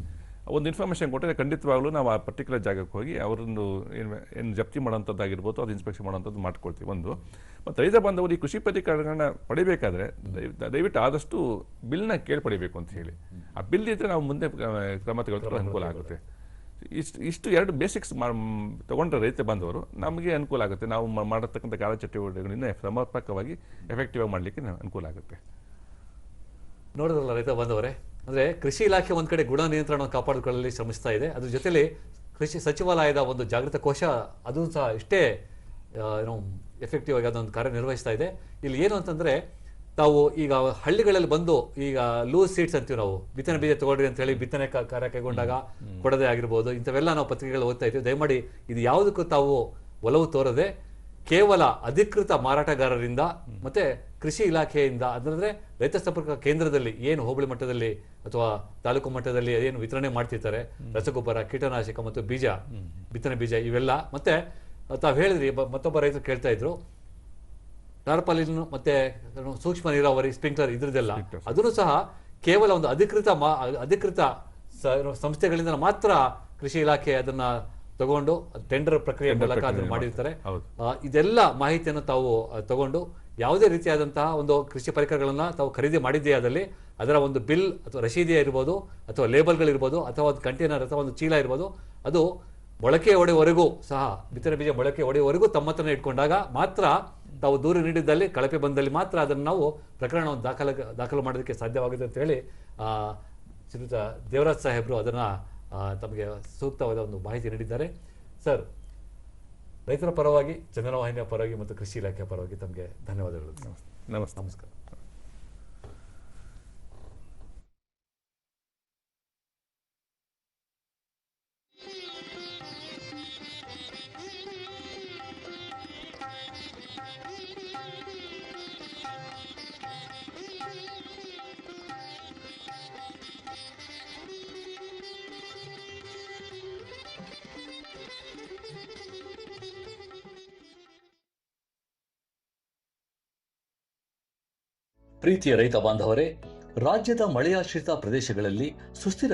[SPEAKER 2] ಒಂದು ಇನ್ಫಾರ್ಮೇಷನ್ ಕೊಟ್ಟರೆ ಖಂಡಿತವಾಗ್ಲೂ ನಾವು ಆ ಪರ್ಟಿಕ್ಯುಲರ್ ಜಾಗಕ್ಕೆ ಹೋಗಿ ಅವರನ್ನು ಏನು ಏನು ಜಪ್ತಿ ಮಾಡೋಂಥದ್ದಾಗಿರ್ಬೋದು ಅದು ಇನ್ಸ್ಪೆಕ್ಷನ್ ಮಾಡೋಂಥದ್ದು ಮಾಡ್ಕೊಳ್ತೀವಿ ಒಂದು. ಮತ್ತು ರೈತ ಬಾಂಧವರು ಈ ಕೃಷಿ ಪರಿಕರಗಳನ್ನ ಪಡಿಬೇಕಾದ್ರೆ ದಯ- ದಯವಿಟ್ಟು ಆದಷ್ಟು ಬಿಲ್ನ ಕೇಳಿ ಪಡಿಬೇಕು ಅಂತ ಹೇಳಿ. ಆ ಬಿಲ್ ಇದ್ದರೆ ನಾವು ಮುಂದೆ ಕ್ರಮ ತೆಗೆದುಕೊಳ್ಳೋಕೆ ಅನುಕೂಲ ಆಗುತ್ತೆ. ಇಷ್ಟು ಇಷ್ಟು ಎರಡು ಬೇಸಿಕ್ಸ್ ತಗೊಂಡ್ರೆ ರೈತ ಬಾಂಧವರು ನಮಗೆ ಅನುಕೂಲ ಆಗುತ್ತೆ. ನಾವು ಮಾ- ಮಾಡತಕ್ಕಂಥ ಕಾರ್ಯಚಟುವಟಿಕೆಗಳಿಂದ ಸಮರ್ಪಕವಾಗಿ ಎಫೆಕ್ಟಿವ್ ಆಗಿ ಮಾಡಲಿಕ್ಕೆ ಅನುಕೂಲ ಆಗುತ್ತೆ.
[SPEAKER 1] ನೋಡಿದ್ರಲ್ಲ ರೈತ ಬಂದವರೇ? ಅಂದರೆ ಕೃಷಿ ಇಲಾಖೆ ಒಂದು ಕಡೆ ಗುಣ ನಿಯಂತ್ರಣವನ್ನು ಕಾಪಾಡಿಕೊಳ್ಳಲು ಶ್ರಮಿಸ್ತಾ ಇದೆ. ಅದ್ರ ಜೊತೆಲಿ ಕೃಷಿ ಸಚಿವಾಲಯದ ಒಂದು ಜಾಗೃತ ಕೋಶ, ಅದು ಸಹ ಇಷ್ಟೇ ಏನು ಎಫೆಕ್ಟಿವ್ ಆಗಿ ಅದೊಂದು ಕಾರ್ಯನಿರ್ವಹಿಸ್ತಾ ಇದೆ. ಇಲ್ಲಿ ಏನು ಅಂತಂದ್ರೆ ತಾವು ಈಗ ಹಳ್ಳಿಗಳಲ್ಲಿ ಬಂದು ಈಗ ಲೂಸ್ ಸೀಡ್ಸ್ ಅಂತೀವಿ ನಾವು ಬಿತ್ತನೆ ಬೀಜ ತಗೊಳ್ರಿ ಅಂತ ಹೇಳಿ ಬಿತ್ತನೆ ಕಾರ್ಯ ಕೈಗೊಂಡಾಗ ಕೊಡದೆ ಆಗಿರ್ಬೋದು ಇಂಥವೆಲ್ಲ ನಾವು ಪತ್ರಿಕೆಗಳು ಓದ್ತಾ ಇದ್ದೀವಿ. ದಯಮಾಡಿ ಇದು ಯಾವುದಕ್ಕೂ ತಾವು ಒಲವು ತೋರದೆ ಕೇವಲ ಅಧಿಕೃತ ಮಾರಾಟಗಾರರಿಂದ ಮತ್ತೆ ಕೃಷಿ ಇಲಾಖೆಯಿಂದ ಅಂದ್ರೆ ರೈತ ಸಂಪರ್ಕ ಕೇಂದ್ರದಲ್ಲಿ ಏನು ಹೋಬಳಿ ಮಟ್ಟದಲ್ಲಿ ಅಥವಾ ತಾಲೂಕು ಮಟ್ಟದಲ್ಲಿ ಏನು ವಿತರಣೆ ಮಾಡ್ತಿರ್ತಾರೆ ರಸಗೊಬ್ಬರ ಕೀಟನಾಶಕ ಮತ್ತು ಬೀಜ ಬಿತ್ತನೆ ಬೀಜ ಇವೆಲ್ಲ. ಮತ್ತೆ ತಾವು ಹೇಳಿದ್ರಿ ಮತ್ತೊಬ್ಬ ರೈತರು ಕೇಳ್ತಾ ಇದ್ರು ಟಾರ್ಪಾಲಿನ್ ಮತ್ತೆ ಸೂಕ್ಷ್ಮ ನೀರಾವರಿ ಸ್ಪ್ರಿಂಕ್ಲರ್ ಇದ್ರದ್ದೆಲ್ಲ ಅದನ್ನು ಸಹ ಕೇವಲ ಒಂದು ಅಧಿಕೃತ ಅಧಿಕೃತ ಸಂಸ್ಥೆಗಳಿಂದ ಮಾತ್ರ ಕೃಷಿ ಇಲಾಖೆ ಅದನ್ನ ತಗೊಂಡು ಟೆಂಡರ್ ಪ್ರಕ್ರಿಯೆ ಮೂಲಕ ಅದನ್ನು ಮಾಡಿರ್ತಾರೆ. ಇದೆಲ್ಲ ಮಾಹಿತಿಯನ್ನು ತಾವು ತಗೊಂಡು ಯಾವುದೇ ರೀತಿಯಾದಂತಹ ಒಂದು ಕೃಷಿ ಪರಿಕರಗಳನ್ನ ತಾವು ಖರೀದಿ ಮಾಡಿದ್ದೇ ಅದರಲ್ಲಿ ಅದರ ಒಂದು ಬಿಲ್ ಅಥವಾ ರಶೀದಿ ಇರ್ಬೋದು ಅಥವಾ ಲೇಬಲ್ಗಳಿರ್ಬೋದು ಅಥವಾ ಒಂದು ಕಂಟೈನರ್ ಅಥವಾ ಒಂದು ಚೀಲ ಇರ್ಬೋದು ಅದು ಮೊಳಕೆ ಒಡೆವರೆಗೂ ಸಹ ಬಿತ್ತನೆ ಬೀಜ ಮೊಳಕೆ ಒಡೆಯವರೆಗೂ ತಮ್ಮ ಹತ್ರನೇ ಇಟ್ಕೊಂಡಾಗ ಮಾತ್ರ ತಾವು ದೂರು ನೀಡಿದ್ದಲ್ಲಿ ಕಳಪೆ ಬಂದಲ್ಲಿ ಮಾತ್ರ ಅದನ್ನು ನಾವು ಪ್ರಕರಣವನ್ನು ದಾಖಲ ದಾಖಲು ಮಾಡೋದಕ್ಕೆ ಸಾಧ್ಯವಾಗುತ್ತೆ ಅಂತ ಹೇಳಿ ಶ್ರೀಯುತ ದೇವರಾಜ್ ಸಾಹೇಬರು ಅದನ್ನು ತಮಗೆ ಸೂಕ್ತವಾದ ಒಂದು ಮಾಹಿತಿ ನೀಡಿದ್ದಾರೆ. ಸರ್ ರೈತರ ಪರವಾಗಿ ಚಂದ್ರವಾಹಿನಿಯ ಪರವಾಗಿ ಮತ್ತು ಕೃಷಿ ಇಲಾಖೆಯ ಪರವಾಗಿ ತಮಗೆ ಧನ್ಯವಾದಗಳು.
[SPEAKER 2] ನಮಸ್ತೆ.
[SPEAKER 1] ನಮಸ್ಕಾರ.
[SPEAKER 5] ಪ್ರೀತಿಯ ರೈತ ಬಾಂಧವರೇ ರಾಜ್ಯದ ಮಳೆಯಾಶ್ರಿತ ಪ್ರದೇಶಗಳಲ್ಲಿ ಸುಸ್ಥಿರ